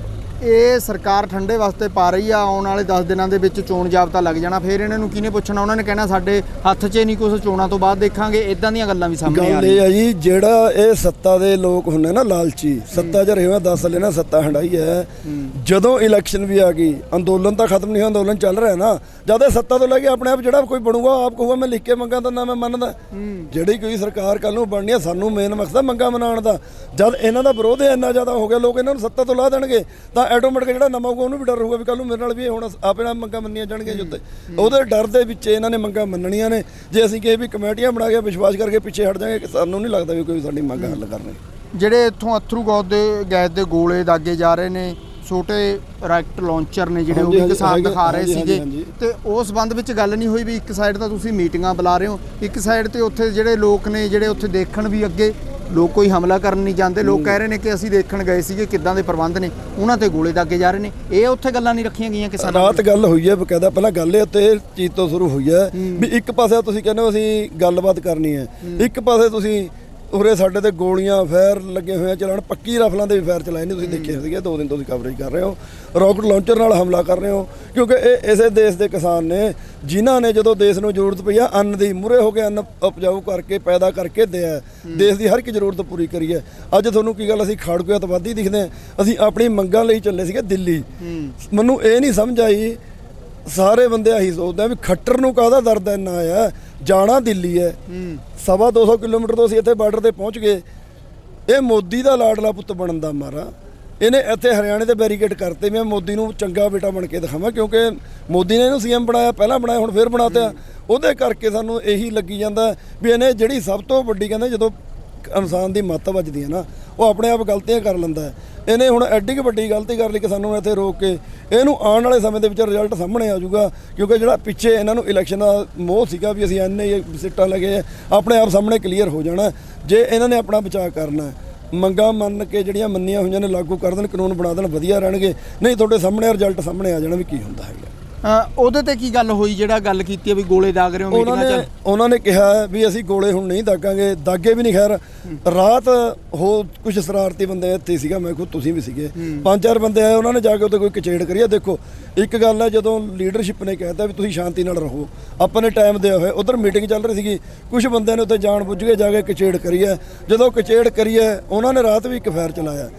ਇਹ ਸਰਕਾਰ ਠੰਡੇ ਵਾਸਤੇ ਪਾ ਰਹੀ ਆ ਆਉਣ ਵਾਲੇ 10 ਦਿਨਾਂ ਦੇ ਵਿੱਚ ਚੋਣ ਜਾਬਤਾ ਲੱਗ ਜਾਣਾ। ਫਿਰ ਇਹਨਾਂ ਨੂੰ ਕਿਹਨੇ ਪੁੱਛਣਾ? ਉਹਨਾਂ ਨੇ ਕਹਿਣਾ ਸਾਡੇ ਹੱਥ 'ਚ ਨਹੀਂ ਕੁਝ ਚੋਣਾਂ ਤੋਂ ਬਾਅਦ ਦੇਖਾਂਗੇ। ਇਦਾਂ ਦੀਆਂ ਗੱਲਾਂ ਵੀ ਸਾਹਮਣੇ ਆ ਗੱਲ ਰਹੀਆਂ। ਇਹ ਹੈ ਜੀ ਜਿਹੜਾ ਇਹ ਸੱਤਾ ਦੇ ਲੋਕ ਹੁੰਦੇ ਨਾ ਲਾਲਚੀ ਸੱਤਾ 'ਚ ਰਹੇ ਹੋਏ ਦੱਸ ਲੈਣਾ ਸੱਤਾ ਹੰਡਾਈ ਹੈ। ਜਦੋਂ ਇਲੈਕਸ਼ਨ ਵੀ ਆ ਗਈ ਅੰਦੋਲਨ ਤਾਂ ਖਤਮ ਨਹੀਂ ਹੋਇਆ ਅੰਦੋਲਨ ਚੱਲ ਰਿਹਾ ਨਾ। ਜਦ ਇਹ ਸੱਤਾ ਤੋਂ ਲੈ ਕੇ ਆਪਣੇ ਆਪ ਜਿਹੜਾ ਕੋਈ ਬਣੂਗਾ ਆਪ ਕਹੂਗਾ ਮੈਂ ਲਿਖ ਕੇ ਮੰਗਾਂ ਤਾਂ ਨਾ ਮੈਂ ਮੰਨਦਾ। ਜਿਹੜੀ ਕੋਈ ਸਰਕਾਰ ਕੱਲ ਨੂੰ ਬਣਨੀ ਹੈ ਸਾਨੂੰ ਮੇਨ ਮਕਸਦ ਮੰਗਾਂ ਮਨਾਉਣ ਦਾ। ਜਦ ਇਹਨਾਂ ਦਾ ਵਿਰੋਧ ਇੰਨਾ ਜ਼ਿਆਦਾ ਹੋ ਗਿਆ ਲੋਕ ਇਹਨਾਂ ਨੂੰ ਸੱਤਾ ਤੋਂ ਲਾ ਦੇਣਗੇ ਤਾਂ ਆਟੋਮੈਟਿਕ ਜਿਹੜਾ ਨਵਾਂ ਹੋਊਗਾ ਉਹਨੂੰ ਵੀ ਡਰ ਹੋਊਗਾ ਵੀ ਕੱਲ ਨੂੰ ਮੇਰੇ ਨਾਲ ਵੀ ਇਹ ਹੁਣ ਆਪੇ ਨਾਲ ਮੰਗਾਂ ਮੰਨੀਆਂ ਜਾਣਗੀਆਂ ਜੁੱਤੇ ਉਹਦੇ ਡਰ ਦੇ ਵਿੱਚ ਇਹਨਾਂ ਨੇ ਮੰਗਾਂ ਮੰਨਣੀਆਂ ਨੇ। ਜੇ ਅਸੀਂ ਕਹੇ ਵੀ ਕਮੇਟੀਆਂ ਬਣਾ ਕੇ ਵਿਸ਼ਵਾਸ ਕਰਕੇ ਪਿੱਛੇ ਹਟ ਜਾਾਂਗੇ ਸਾਨੂੰ ਨਹੀਂ ਲੱਗਦਾ ਵੀ ਕੋਈ ਸਾਡੀ ਮੰਗਾਂ ਹੱਲ ਕਰਨਗੇ ਜਿਹੜੇ ਇੱਥੋਂ ਅਥਰੂ ਗੌਦ ਦੇ ਗੈਸ ਦੇ ਗੋਲੇ ਦਾਗੇ ਜਾ ਰਹੇ ਨੇ ਛੋਟੇ ਰਾਕਟ ਲਾਂਚਰ ਨੇ ਜਿਹੜੇ ਉਹ ਵੀ ਕਿਸਾਨ ਦਿਖਾ ਰਹੇ ਸੀਗੇ। ਤੇ ਉਸ ਸੰਬੰਧ ਵਿੱਚ ਗੱਲ ਨਹੀਂ ਹੋਈ ਵੀ ਇੱਕ ਸਾਈਡ ਤਾਂ ਤੁਸੀਂ ਮੀਟਿੰਗਾਂ ਬੁਲਾ ਰਹੇ ਹੋ ਇੱਕ ਸਾਈਡ ਤੇ ਉੱਥੇ ਜਿਹੜੇ ਲੋਕ ਨੇ ਜਿਹੜੇ ਉੱਥੇ ਦੇਖਣ ਵੀ ਅੱਗੇ ਲੋਕ ਕੋਈ ਹਮਲਾ ਕਰਨ ਨਹੀਂ ਜਾਂਦੇ। ਲੋਕ ਕਹਿ ਰਹੇ ਨੇ ਕਿ ਅਸੀਂ ਦੇਖਣ ਗਏ ਸੀਗੇ ਕਿੱਦਾਂ ਦੇ ਪ੍ਰਬੰਧ ਨੇ। ਉਹਨਾਂ ਤੇ ਗੋਲੇ ਦਾਗੇ ਜਾ ਰਹੇ ਨੇ। ਇਹ ਉੱਥੇ ਗੱਲਾਂ ਨਹੀਂ ਰੱਖੀਆਂ ਗਈਆਂ ਕਿਸਾਨਾਂ ਰਾਤ ਗੱਲ ਹੋਈ ਹੈ ਬਕਾਇਦਾ। ਪਹਿਲਾਂ ਗੱਲ ਇਹ ਉੱਤੇ ਚੀਜ਼ ਤੋਂ ਸ਼ੁਰੂ ਹੋਈ ਹੈ ਵੀ ਇੱਕ ਪਾਸੇ ਤੁਸੀਂ ਕਹਿੰਦੇ ਹੋ ਅਸੀਂ ਗੱਲਬਾਤ ਕਰਨੀ ਹੈ। ਇੱਕ ਪਾਸੇ ਤੁਸੀਂ ਉਰੇ ਸਾਡੇ ਤੇ ਗੋਲੀਆਂ ਫਾਇਰ ਲੱਗੇ ਹੋਏ ਆ ਚਲਾਣ। ਪੱਕੀ ਰਫਲਾਂ ਦੇ ਵੀ ਫਾਇਰ ਚਲਾਏ ਨੇ ਤੁਸੀਂ ਦੇਖੇ ਸੀਗੇ ਦੋ ਦਿਨ ਤੁਸੀਂ ਕਵਰੇਜ ਕਰ ਰਹੇ ਹੋ। ਰਾਕਟ ਲਾਂਚਰ ਨਾਲ ਹਮਲਾ ਕਰ ਰਹੇ ਹੋ ਕਿਉਂਕਿ ਇਹ ਇਸੇ ਦੇਸ਼ ਦੇ ਕਿਸਾਨ ਨੇ ਜਿਨ੍ਹਾਂ ਨੇ ਜਦੋਂ ਦੇਸ਼ ਨੂੰ ਜ਼ਰੂਰਤ ਪਈ ਆ ਅੰਨ ਦੀ ਮੂਰੇ ਹੋ ਕੇ ਅੰਨ ਉਪਜਾਊ ਕਰਕੇ ਪੈਦਾ ਕਰਕੇ ਦਿਆ ਦੇਸ਼ ਦੀ ਹਰ ਇੱਕ ਜ਼ਰੂਰਤ ਪੂਰੀ ਕਰੀ ਹੈ। ਅੱਜ ਤੁਹਾਨੂੰ ਕੀ ਗੱਲ ਅਸੀਂ ਖਾੜਕੂ ਅਤਵਾਦੀ ਦਿਖਦੇ ਹਾਂ। ਅਸੀਂ ਆਪਣੀ ਮੰਗਾਂ ਲਈ ਚੱਲੇ ਸੀਗੇ ਦਿੱਲੀ। ਮੈਨੂੰ ਇਹ ਨਹੀਂ ਸਮਝ ਆਈ ਸਾਰੇ ਬੰਦੇ ਆਹੀ ਸੋਚਦੇ ਆ ਵੀ ਖੱਟਰ ਨੂੰ ਕਾਹਦਾ ਦਰਦ ਇੰਨਾ ਆਇਆ ਜਾਣਾ ਦਿੱਲੀ ਹੈ। ਸਵਾ 200 ਕਿਲੋਮੀਟਰ ਤੋਂ ਅਸੀਂ ਇੱਥੇ ਬਾਰਡਰ ਤੇ ਪਹੁੰਚ ਗਏ। ਇਹ ਮੋਦੀ ਦਾ ਲਾਡਲਾ ਪੁੱਤ ਬਣਨ ਦਾ ਮਾਰਾ। ਇਹਨੇ ਇੱਥੇ ਹਰਿਆਣੇ ਤੇ ਬੈਰੀਕੇਡ ਕਰਤੇ। ਮੈਂ ਮੋਦੀ ਨੂੰ ਚੰਗਾ ਬੇਟਾ ਬਣ ਕੇ ਦਿਖਾਵਾਂ ਕਿਉਂਕਿ ਮੋਦੀ ਨੇ ਇਹਨੂੰ ਸੀਐਮ ਬਣਾਇਆ ਪਹਿਲਾਂ ਬਣਾਇਆ ਹੁਣ ਫੇਰ ਬਣਾਤਾ। ਉਹਦੇ ਕਰਕੇ ਸਾਨੂੰ ਇਹੀ ਲੱਗੀ ਜਾਂਦਾ ਵੀ ਇਹਨੇ ਜਿਹੜੀ ਸਭ ਤੋਂ ਵੱਡੀ ਕਹਿੰਦੇ ਜਦੋਂ ਇਨਸਾਨ ਦੀ ਮੱਤ ਵੱਜਦੀ ਹੈ ਨਾ ਉਹ ਆਪਣੇ ਆਪ ਗਲਤੀਆਂ ਕਰ ਲੈਂਦਾ ਹੈ। ਇਹਨੇ ਹੁਣ ਐਡੀ ਕੁ ਵੱਡੀ ਗਲਤੀ ਕਰ ਲਈ ਕਿ ਸਾਨੂੰ ਇੱਥੇ ਰੋਕ ਕੇ ਇਹਨੂੰ ਆਉਣ ਵਾਲੇ ਸਮੇਂ ਦੇ ਵਿੱਚ ਰਿਜ਼ਲਟ ਸਾਹਮਣੇ ਆ ਜਾਊਗਾ ਕਿਉਂਕਿ ਜਿਹੜਾ ਪਿੱਛੇ ਇਹਨਾਂ ਨੂੰ ਇਲੈਕਸ਼ਨ ਦਾ ਮੋਹ ਸੀਗਾ ਵੀ ਅਸੀਂ ਐਨੇ ਸਿੱਟਾਂ ਲਗੇ ਆ, ਆਪਣੇ ਆਪ ਸਾਹਮਣੇ ਕਲੀਅਰ ਹੋ ਜਾਣਾ ਜੇ ਇਹਨਾਂ ਨੇ ਆਪਣਾ ਬਚਾਅ ਕਰਨਾ ਹੈ, ਮੰਗਾਂ ਮੰਨ ਕੇ ਜਿਹੜੀਆਂ ਮੰਨੀਆਂ ਹੋਈਆਂ ਨੇ ਲਾਗੂ ਕਰ ਦੇਣ ਕਾਨੂੰਨ ਬਣਾ ਦੇਣ ਵਧੀਆ ਰਹਿਣਗੇ। ਨਹੀਂ ਤੁਹਾਡੇ ਸਾਹਮਣੇ ਰਿਜ਼ਲਟ ਸਾਹਮਣੇ ਆ ਜਾਣਾ ਵੀ ਕੀ ਹੁੰਦਾ ਹੈਗਾ। ਉਹਦੇ ਤੇ ਕੀ ਗੱਲ ਹੋਈ? ਜਿਹੜਾ ਗੱਲ ਕੀਤੀ ਹੈ ਵੀ ਗੋਲੇ ਦਾਗ ਰਹੇ ਹੋ ਉਹਨਾਂ ਮੀਟਿੰਗਾਂ ਨੇ ਚ ਉਹਨਾਂ ਨੇ ਕਿਹਾ ਵੀ ਅਸੀਂ ਗੋਲੇ ਹੁਣ ਨਹੀਂ ਦਾਗਾਂਗੇ। ਦਾਗੇ ਵੀ ਨਹੀਂ ਖੈਰ। ਰਾਤ ਹੋ ਕੁਝ ਸ਼ਰਾਰਤੀ ਬੰਦੇ ਇੱਥੇ ਸੀਗਾ ਮੈਂ ਖੁਦ ਤੁਸੀਂ ਵੀ ਸੀਗੇ। ਪੰਜ ਚਾਰ ਬੰਦੇ ਆਏ ਉਹਨਾਂ ਨੇ ਜਾ ਕੇ ਉੱਤੇ ਕੋਈ ਕਚੇੜ ਕਰੀ ਆ। ਦੇਖੋ ਇੱਕ ਗੱਲ ਹੈ, ਜਦੋਂ ਲੀਡਰਸ਼ਿਪ ਨੇ ਕਹਿਤਾ ਵੀ ਤੁਸੀਂ ਸ਼ਾਂਤੀ ਨਾਲ ਰਹੋ, ਆਪਾਂ ਨੇ ਟਾਈਮ ਦਿਆ ਹੋਇਆ, ਉਧਰ ਮੀਟਿੰਗ ਚੱਲ ਰਹੀ ਸੀਗੀ ਕੁਝ ਬੰਦਿਆਂ ਨੇ ਉੱਥੇ ਜਾਣ ਬੁੱਝ ਕੇ ਜਾ ਕੇ ਕਚੇੜ ਕਰੀ ਹੈ। ਜਦੋਂ ਕਚੇੜ ਕਰੀ ਹੈ, ਉਹਨਾਂ ਨੇ ਰਾਤ ਵੀ ਇੱਕ ਫਾਇਰ ਚਲਾਇਆ।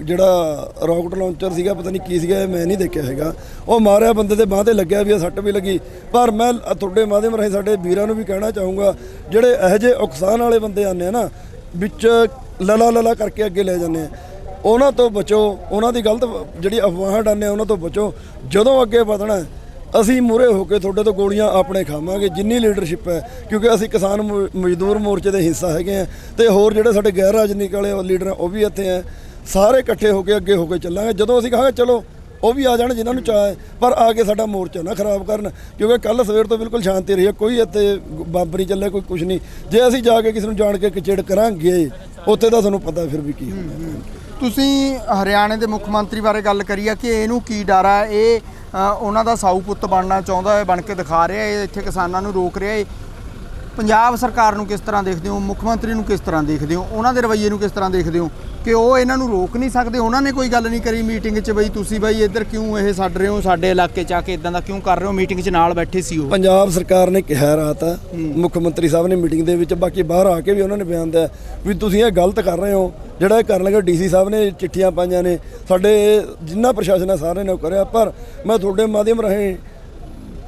ਜਿਹੜਾ ਰਾਕਟ ਲਾਂਚਰ ਸੀਗਾ, ਪਤਾ ਨਹੀਂ ਕੀ ਸੀਗਾ, ਇਹ ਮੈਂ ਨਹੀਂ ਦੇਖਿਆ ਹੈਗਾ। ਉਹ ਮਾਰਿਆ ਬੰਦੇ ਦੇ ਬਾਹ ਤੇ ਲੱਗਿਆ ਵੀ ਇਹ ਸੱਟ ਵੀ ਲੱਗੀ। ਪਰ ਮੈਂ ਤੁਹਾਡੇ ਮਾਧਿਅਮ ਰਾਹੀਂ ਸਾਡੇ ਵੀਰਾਂ ਨੂੰ ਵੀ ਕਹਿਣਾ ਚਾਹੂੰਗਾ, ਜਿਹੜੇ ਇਹੋ ਜਿਹੇ ਉਕਸਾਨ ਵਾਲੇ ਬੰਦੇ ਆਉਂਦੇ ਆ ਨਾ, ਵਿੱਚ ਲਲਾ ਲਲਾ ਕਰਕੇ ਅੱਗੇ ਲੈ ਜਾਂਦੇ ਆ। ਉਹਨਾਂ ਤੋਂ ਬਚੋ, ਉਹਨਾਂ ਦੀ ਗਲਤ, ਜਿਹੜੀ ਅਫਵਾਹਾਂ ਡਾਨੇ ਉਹਨਾਂ ਤੋਂ ਬਚੋ। ਜਦੋਂ ਅੱਗੇ ਵਧਣਾ ਅਸੀਂ ਮੂਰੇ ਹੋ ਕੇ ਤੁਹਾਡੇ ਤੋਂ ਗੋਲੀਆਂ ਆਪਣੇ ਖਾਵਾਂਗੇ, ਜਿੰਨੀ ਲੀਡਰਸ਼ਿਪ ਹੈ, ਕਿਉਂਕਿ ਅਸੀਂ ਕਿਸਾਨ ਮ- ਮਜ਼ਦੂਰ ਮੋਰਚੇ ਦੇ ਹਿੱਸਾ ਹੈਗੇ ਆ, ਤੇ ਹੋਰ ਜਿਹੜੇ ਸਾਡੇ ਗੈਰ ਰਾਜਨੀਤਿਕ ਵਾਲੇ ਲੀਡਰ ਆ, ਉਹ ਵੀ ਇੱਥੇ ਆ। ਸਾਰੇ ਇਕੱਠੇ ਹੋ ਕੇ ਅੱਗੇ ਹੋ ਕੇ ਚੱਲਾਂਗੇ। ਜਦੋਂ ਅਸੀਂ ਕਹਾਂਗੇ, ਚਲੋ, ਉਹ ਵੀ ਆ ਜਾਣ ਜਿਨ੍ਹਾਂ ਨੂੰ ਚਾਹ ਪਰ ਆ ਕੇ ਸਾਡਾ ਮੋਰਚਾ ਨਾ ਖਰਾਬ ਕਰਨ। ਕਿਉਂਕਿ ਕੱਲ ਸਵੇਰ ਤੋਂ ਬਿਲਕੁਲ ਸ਼ਾਂਤੀ ਰਹੀ ਹੈ, ਕੋਈ ਇੱਥੇ ਬੰਬ ਨਹੀਂ ਚੱਲਿਆ ਕੋਈ ਕੁਝ ਨਹੀਂ। ਜੇ ਅਸੀਂ ਜਾ ਕੇ ਕਿਸੇ ਨੂੰ ਜਾਣ ਕੇ ਕਿਚੜ ਕਰਾਂਗੇ, ਉੱਥੇ ਤਾਂ ਤੁਹਾਨੂੰ ਪਤਾ ਫਿਰ ਵੀ ਕੀ ਹੋਣਾ ਤੁਸੀਂ ਹਰਿਆਣੇ ਦੇ ਮੁੱਖ ਮੰਤਰੀ ਬਾਰੇ ਗੱਲ ਕਰੀ ਆ ਕਿ ਇਹਨੂੰ ਕੀ ਡਰ ਆ ਇਹ ਅ, ਉਹਨਾਂ ਦਾ ਸਾਊ ਪੁੱਤ ਬਣਨਾ ਚਾਹੁੰਦਾ ਹੈ ਬਣ ਕੇ ਦਿਖਾ ਰਿਹਾ ਹੈ ਇੱਥੇ ਕਿਸਾਨਾਂ ਨੂੰ ਰੋਕ ਰਿਹਾ ਹੈ। ਪੰਜਾਬ ਸਰਕਾਰ ਨੂੰ ਕਿਸ ਤਰ੍ਹਾਂ ਦੇਖਦੇ ਹੋ? ਮੁੱਖ ਮੰਤਰੀ ਨੂੰ ਕਿਸ ਤਰ੍ਹਾਂ ਦੇਖਦੇ ਹੋ? ਉਹਨਾਂ ਦੇ ਰਵੱਈਏ ਨੂੰ ਕਿਸ ਤਰ੍ਹਾਂ ਦੇਖਦੇ ਹੋ? ਕਿ ਉਹ ਇਹਨਾਂ ਨੂੰ ਰੋਕ ਨਹੀਂ ਸਕਦੇ? ਉਹਨਾਂ ਨੇ ਕੋਈ ਗੱਲ ਨਹੀਂ ਕਰੀ ਮੀਟਿੰਗ 'ਚ ਬਈ ਤੁਸੀਂ ਬਈ ਇੱਧਰ ਕਿਉਂ ਇਹ ਛੱਡ ਰਹੇ ਹੋ? ਸਾਡੇ ਇਲਾਕੇ 'ਚ ਆ ਕੇ ਇਦਾਂ ਦਾ ਕਿਉਂ ਕਰ ਰਹੇ ਹੋ? ਮੀਟਿੰਗ 'ਚ ਨਾਲ ਬੈਠੇ ਸੀ ਉਹ। ਪੰਜਾਬ ਸਰਕਾਰ ਨੇ ਕਿਹਾ ਰਾਤ ਮੁੱਖ ਮੰਤਰੀ ਸਾਹਿਬ ਨੇ ਮੀਟਿੰਗ ਦੇ ਵਿੱਚ ਬਾਕੀ ਬਾਹਰ ਆ ਕੇ ਵੀ ਉਹਨਾਂ ਨੇ ਬਿਆਨ ਦਿੱਤਾ ਵੀ ਤੁਸੀਂ ਇਹ ਗਲਤ ਕਰ ਰਹੇ ਹੋ। ਜਿਹੜਾ ਇਹ ਕਰਨ ਲੱਗੇ ਡੀਸੀ ਸਾਹਿਬ ਨੇ ਚਿੱਠੀਆਂ ਪਾਈਆਂ ਨੇ। ਸਾਡੇ ਜਿੰਨਾ ਪ੍ਰਸ਼ਾਸਨ ਹੈ ਸਾਰੇ ਨੇ ਕਰਿਆ। ਪਰ ਮੈਂ ਤੁਹਾਡੇ ਮਾਧਿਅਮ ਰਾਹੀਂ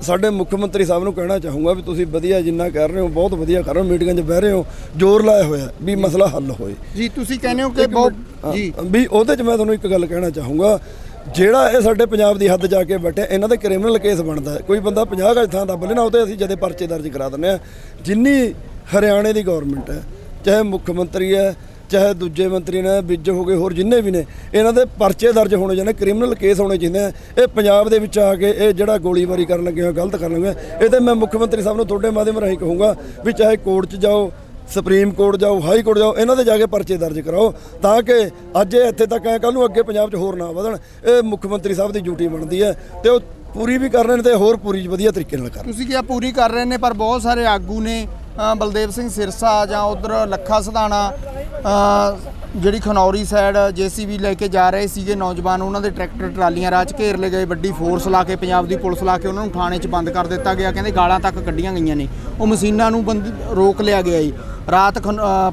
ਸਾਡੇ ਮੁੱਖ ਮੰਤਰੀ ਸਾਹਿਬ ਨੂੰ ਕਹਿਣਾ ਚਾਹੂੰਗਾ ਵੀ ਤੁਸੀਂ ਵਧੀਆ ਜਿੰਨਾ ਕਰ ਰਹੇ ਹੋ ਬਹੁਤ ਵਧੀਆ ਕਰ ਰਹੇ ਹੋ ਮੀਟਿੰਗਾਂ 'ਚ ਬਹਿ ਰਹੇ ਹੋ ਜ਼ੋਰ ਲਾਇਆ ਹੋਇਆ ਵੀ ਮਸਲਾ ਹੱਲ ਹੋਏ। ਜੀ ਤੁਸੀਂ ਕਹਿੰਦੇ ਹੋ ਕਿ ਬਹੁਤ ਜੀ। ਵੀ ਉਹਦੇ 'ਚ ਮੈਂ ਤੁਹਾਨੂੰ ਇੱਕ ਗੱਲ ਕਹਿਣਾ ਚਾਹੂੰਗਾ ਜਿਹੜਾ ਇਹ ਸਾਡੇ ਪੰਜਾਬ ਦੀ ਹੱਦ ਜਾ ਕੇ ਬੈਠੇ ਇਹਨਾਂ ਦੇ ਕ੍ਰਿਮੀਨਲ ਕੇਸ ਬਣਦਾ। ਕੋਈ ਬੰਦਾ 50 ਗਜ ਥਾਂ ਦੱਬ ਲੈਣਾ ਉਹਤੇ ਅਸੀਂ ਜਦੇ ਪਰਚੇ ਦਰਜ ਕਰਾ ਦਿੰਦੇ ਆ ਜਿੰਨੀ ਹਰਿਆਣੇ ਦੀ ਗਵਰਨਮੈਂਟ ਹੈ ਚਾਹੇ ਮੁੱਖ ਮੰਤਰੀ ਹੈ ਚਾਹੇ ਦੂਜੇ ਮੰਤਰੀ ਨੇ ਵਿੱਜ ਹੋ ਗਏ ਹੋਰ ਜਿੰਨੇ ਵੀ ਨੇ, ਇਹਨਾਂ ਦੇ ਪਰਚੇ ਦਰਜ ਹੋਣੇ ਚਾਹੀਦੇ ਕ੍ਰਿਮੀਨਲ ਕੇਸ ਹੋਣੇ ਚਾਹੀਦੇ ਆ ਇਹ ਪੰਜਾਬ ਦੇ ਵਿੱਚ ਆ ਕੇ ਇਹ ਜਿਹੜਾ ਗੋਲੀਬਾਰੀ ਕਰਨ ਲੱਗੇ ਹੋ ਗਲਤ ਕਰਨ ਲੱਗੇ ਇਹ ਤੇ ਮੈਂ ਮੁੱਖ ਮੰਤਰੀ ਸਾਹਿਬ ਨੂੰ ਤੁਹਾਡੇ ਮਾਧਿਅਮ ਰਾਹੀਂ ਕਹੂੰਗਾ ਵੀ ਚਾਹੇ ਕੋਰਟ 'ਚ ਜਾਓ ਸੁਪਰੀਮ ਕੋਰਟ ਜਾਓ ਹਾਈ ਕੋਰਟ ਜਾਓ, ਇਹਨਾਂ ਦੇ ਜਾ ਕੇ ਪਰਚੇ ਦਰਜ ਕਰਾਓ, ਤਾਂ ਕਿ ਅੱਜ ਇਹ ਇੱਥੇ ਤੱਕ ਆਏ ਕੱਲ ਨੂੰ ਅੱਗੇ ਪੰਜਾਬ 'ਚ ਹੋਰ ਨਾ ਵਧਣ। ਇਹ ਮੁੱਖ ਮੰਤਰੀ ਸਾਹਿਬ ਦੀ ਡਿਊਟੀ ਬਣਦੀ ਹੈ ਤੇ ਉਹ ਪੂਰੀ ਵੀ ਕਰ ਰਹੇ ਨੇ ਤੇ ਹੋਰ ਪੂਰੀ ਵਧੀਆ ਤਰੀਕੇ ਨਾਲ ਕਰ ਤੁਸੀਂ ਕਿਹਾ ਪੂਰੀ ਕਰ ਰਹੇ ਨੇ, ਪਰ ਬਹੁਤ ਸਾਰੇ ਆਗੂ ਨੇ ਬਲਦੇਵ ਸਿੰਘ ਸਿਰਸਾ ਜਾਂ ਉਧਰ ਲੱਖਾ ਸਧਾਣਾ ਜਿਹੜੀ ਖਨੌਰੀ ਸਾਈਡ ਜੀਸੀਬੀ ਲੈ ਕੇ ਜਾ ਰਹੇ ਸੀਗੇ ਨੌਜਵਾਨ ਉਹਨਾਂ ਦੇ ਟਰੈਕਟਰ ਟਰਾਲੀਆਂ 'ਚ ਘੇਰ ਲਏ ਗਏ ਵੱਡੀ ਫੋਰਸ ਲਾ ਕੇ ਪੰਜਾਬ ਦੀ ਪੁਲਿਸ ਲਾ ਕੇ ਉਹਨਾਂ ਨੂੰ ਥਾਣੇ 'ਚ ਬੰਦ ਕਰ ਦਿੱਤਾ ਗਿਆ ਕਹਿੰਦੇ ਗਾਲਾਂ ਤੱਕ ਕੱਢੀਆਂ ਗਈਆਂ ਨੇ। ਉਹ ਮਸ਼ੀਨਾਂ ਨੂੰ ਬੰਦ ਰੋਕ ਲਿਆ ਗਿਆ ਜੀ। ਰਾਤ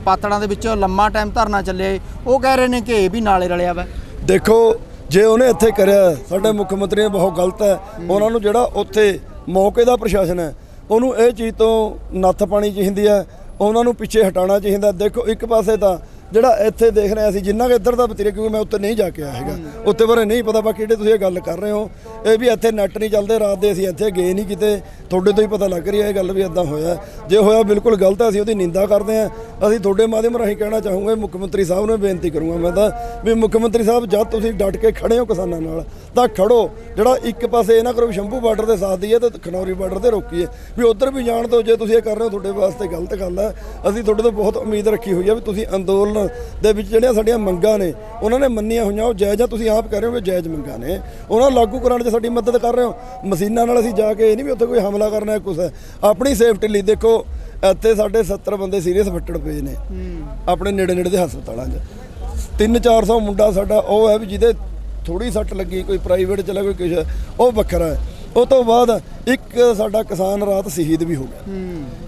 ਪਾਤੜਾਂ ਦੇ ਵਿੱਚ ਲੰਮਾ ਟਾਈਮ ਧਰਨਾ ਚੱਲਿਆ। ਉਹ ਕਹਿ ਰਹੇ ਨੇ ਕਿ ਇਹ ਵੀ ਨਾਲੇ ਰਲਿਆ ਵਾ। ਦੇਖੋ ਜੇ ਉਹਨੇ ਇੱਥੇ ਕਰਿਆ ਸਾਡੇ ਮੁੱਖ ਮੰਤਰੀ ਨੇ ਬਹੁਤ ਗਲਤ ਹੈ। ਉਹਨਾਂ ਨੂੰ ਜਿਹੜਾ ਉੱਥੇ ਮੌਕੇ ਦਾ ਪ੍ਰਸ਼ਾਸਨ ਹੈ ਉਹਨੂੰ ਇਹ ਚੀਜ਼ ਤੋਂ ਨੱਥ ਪਾਣੀ ਚਾਹੀਦੀ ਹੈ, ਉਹਨਾਂ ਨੂੰ ਪਿੱਛੇ ਹਟਾਉਣਾ ਚਾਹੀਦਾ। ਦੇਖੋ, ਇੱਕ ਪਾਸੇ ਤਾਂ ਜਿਹੜਾ ਇੱਥੇ ਦੇਖ ਰਹੇ ਅਸੀਂ, ਜਿੰਨਾ ਕਿ ਇੱਧਰ ਦਾ ਬਤੀਰੇ, ਕਿਉਂਕਿ ਮੈਂ ਉੱਤੇ ਨਹੀਂ ਜਾ ਕੇ ਆਇਆ ਹੈਗਾ। ਉੱਤੇ ਬਾਰੇ ਨਹੀਂ ਪਤਾ, ਬਾਕੀ ਜਿਹੜੇ ਤੁਸੀਂ ਇਹ ਗੱਲ ਕਰ ਰਹੇ ਹੋ, ਇਹ ਵੀ ਇੱਥੇ ਨੈਟ ਨਹੀਂ ਚੱਲਦੇ, ਰਾਤ ਦੇ ਅਸੀਂ ਇੱਥੇ ਗਏ ਨਹੀਂ ਕਿਤੇ। ਤੁਹਾਡੇ ਤੋਂ ਹੀ ਪਤਾ ਲੱਗ ਰਹੀ ਹੈ ਇਹ ਗੱਲ ਵੀ ਇਦਾਂ ਹੋਇਆ। ਜੇ ਹੋਇਆ ਬਿਲਕੁਲ ਗਲਤ ਹੈ, ਅਸੀਂ ਉਹਦੀ ਨਿੰਦਾ ਕਰਦੇ ਹਾਂ। ਅਸੀਂ ਤੁਹਾਡੇ ਮਾਧਿਅਮ ਰਾਹੀਂ ਕਹਿਣਾ ਚਾਹੂੰਗੇ, ਮੁੱਖ ਮੰਤਰੀ ਸਾਹਿਬ ਨੂੰ ਬੇਨਤੀ ਕਰੂੰਗਾ ਮੈਂ ਤਾਂ, ਵੀ ਮੁੱਖ ਮੰਤਰੀ ਸਾਹਿਬ, ਜਦ ਤੁਸੀਂ ਡਟ ਕੇ ਖੜੇ ਹੋ ਕਿਸਾਨਾਂ ਨਾਲ, ਤਾਂ ਖੜੋ। ਜਿਹੜਾ ਇੱਕ ਪਾਸੇ ਇਹ ਨਾ ਕਰੋ ਵੀ ਸ਼ੰਭੂ ਬਾਰਡਰ ਦੇ ਸਾਥ ਦੀ ਹੈ ਤੇ ਖਨੌਰੀ ਬਾਰਡਰ ਤੇ ਰੋਕੀਏ। ਵੀ ਉਧਰ ਵੀ ਜਾਣ ਤੋਂ, ਜੇ ਤੁਸੀਂ ਇਹ ਕਰ ਰਹੇ ਹੋ, ਤੁਹਾਡੇ ਵਾਸਤੇ ਗਲਤ ਗੱਲ ਹੈ। ਅਸੀਂ ਤੁਹਾਡੇ ਤੋਂ ਬਹੁਤ ਉਮੀਦ ਰੱਖੀ ਹੋਈ ਹੈ ਵੀ ਤੁਸੀਂ ਅੰਦੋਲਨ ਦੇ ਵਿੱਚ ਜਿਹੜੀਆਂ ਸਾਡੀਆਂ ਮੰਗਾਂ ਨੇ ਉਹਨਾਂ ਨੇ ਮੰਨੀਆਂ ਹੋਈਆਂ ਉਹ ਜਾਇਜ਼ ਆ ਤੁਸੀਂ ਆਪ ਕਹਿ ਰਹੇ ਹੋ ਵੀ ਜਾਇਜ਼ ਮੰਗਾਂ ਨੇ। ਉਹਨਾਂ ਲਾਗੂ ਕਰਾਉਣ 'ਚ ਸਾਡੀ ਮਦਦ ਕਰ ਰਹੇ ਹੋ। ਮਸ਼ੀਨਾਂ ਨਾਲ ਅਸੀਂ ਜਾ ਕੇ ਇਹ ਨਹੀਂ ਵੀ ਉੱਥੇ ਕੋਈ ਹਮਲਾ ਕਰਨਾ ਹੈ ਹੈ। ਆਪਣੀ ਸੇਫਟੀ ਲਈ ਦੇਖੋ ਇੱਥੇ ਸਾਡੇ 70 ਬੰਦੇ ਸੀਰੀਅਸ ਫੱਟੜ ਪਏ ਨੇ। ਆਪਣੇ ਨੇੜੇ ਨੇੜੇ ਦੇ ਹਸਪਤਾਲਾਂ 'ਚ। 3-400 ਮੁੰਡਾ ਸਾਡਾ ਉਹ ਹੈ ਵੀ ਜਿਹਦੇ ਥੋੜੀ ਸੱਟ ਲੱਗੀ ਕੋਈ ਪ੍ਰਾਈਵੇਟ ਚਲਾ ਕੋਈ ਕੁਛ ਉਹ ਵੱਖਰਾ ਹੈ। ਉਹ ਤੋਂ ਬਾਅਦ ਇੱਕ ਸਾਡਾ ਕਿਸਾਨ ਰਾਤ ਸ਼ਹੀਦ ਵੀ ਹੋ ਗਿਆ।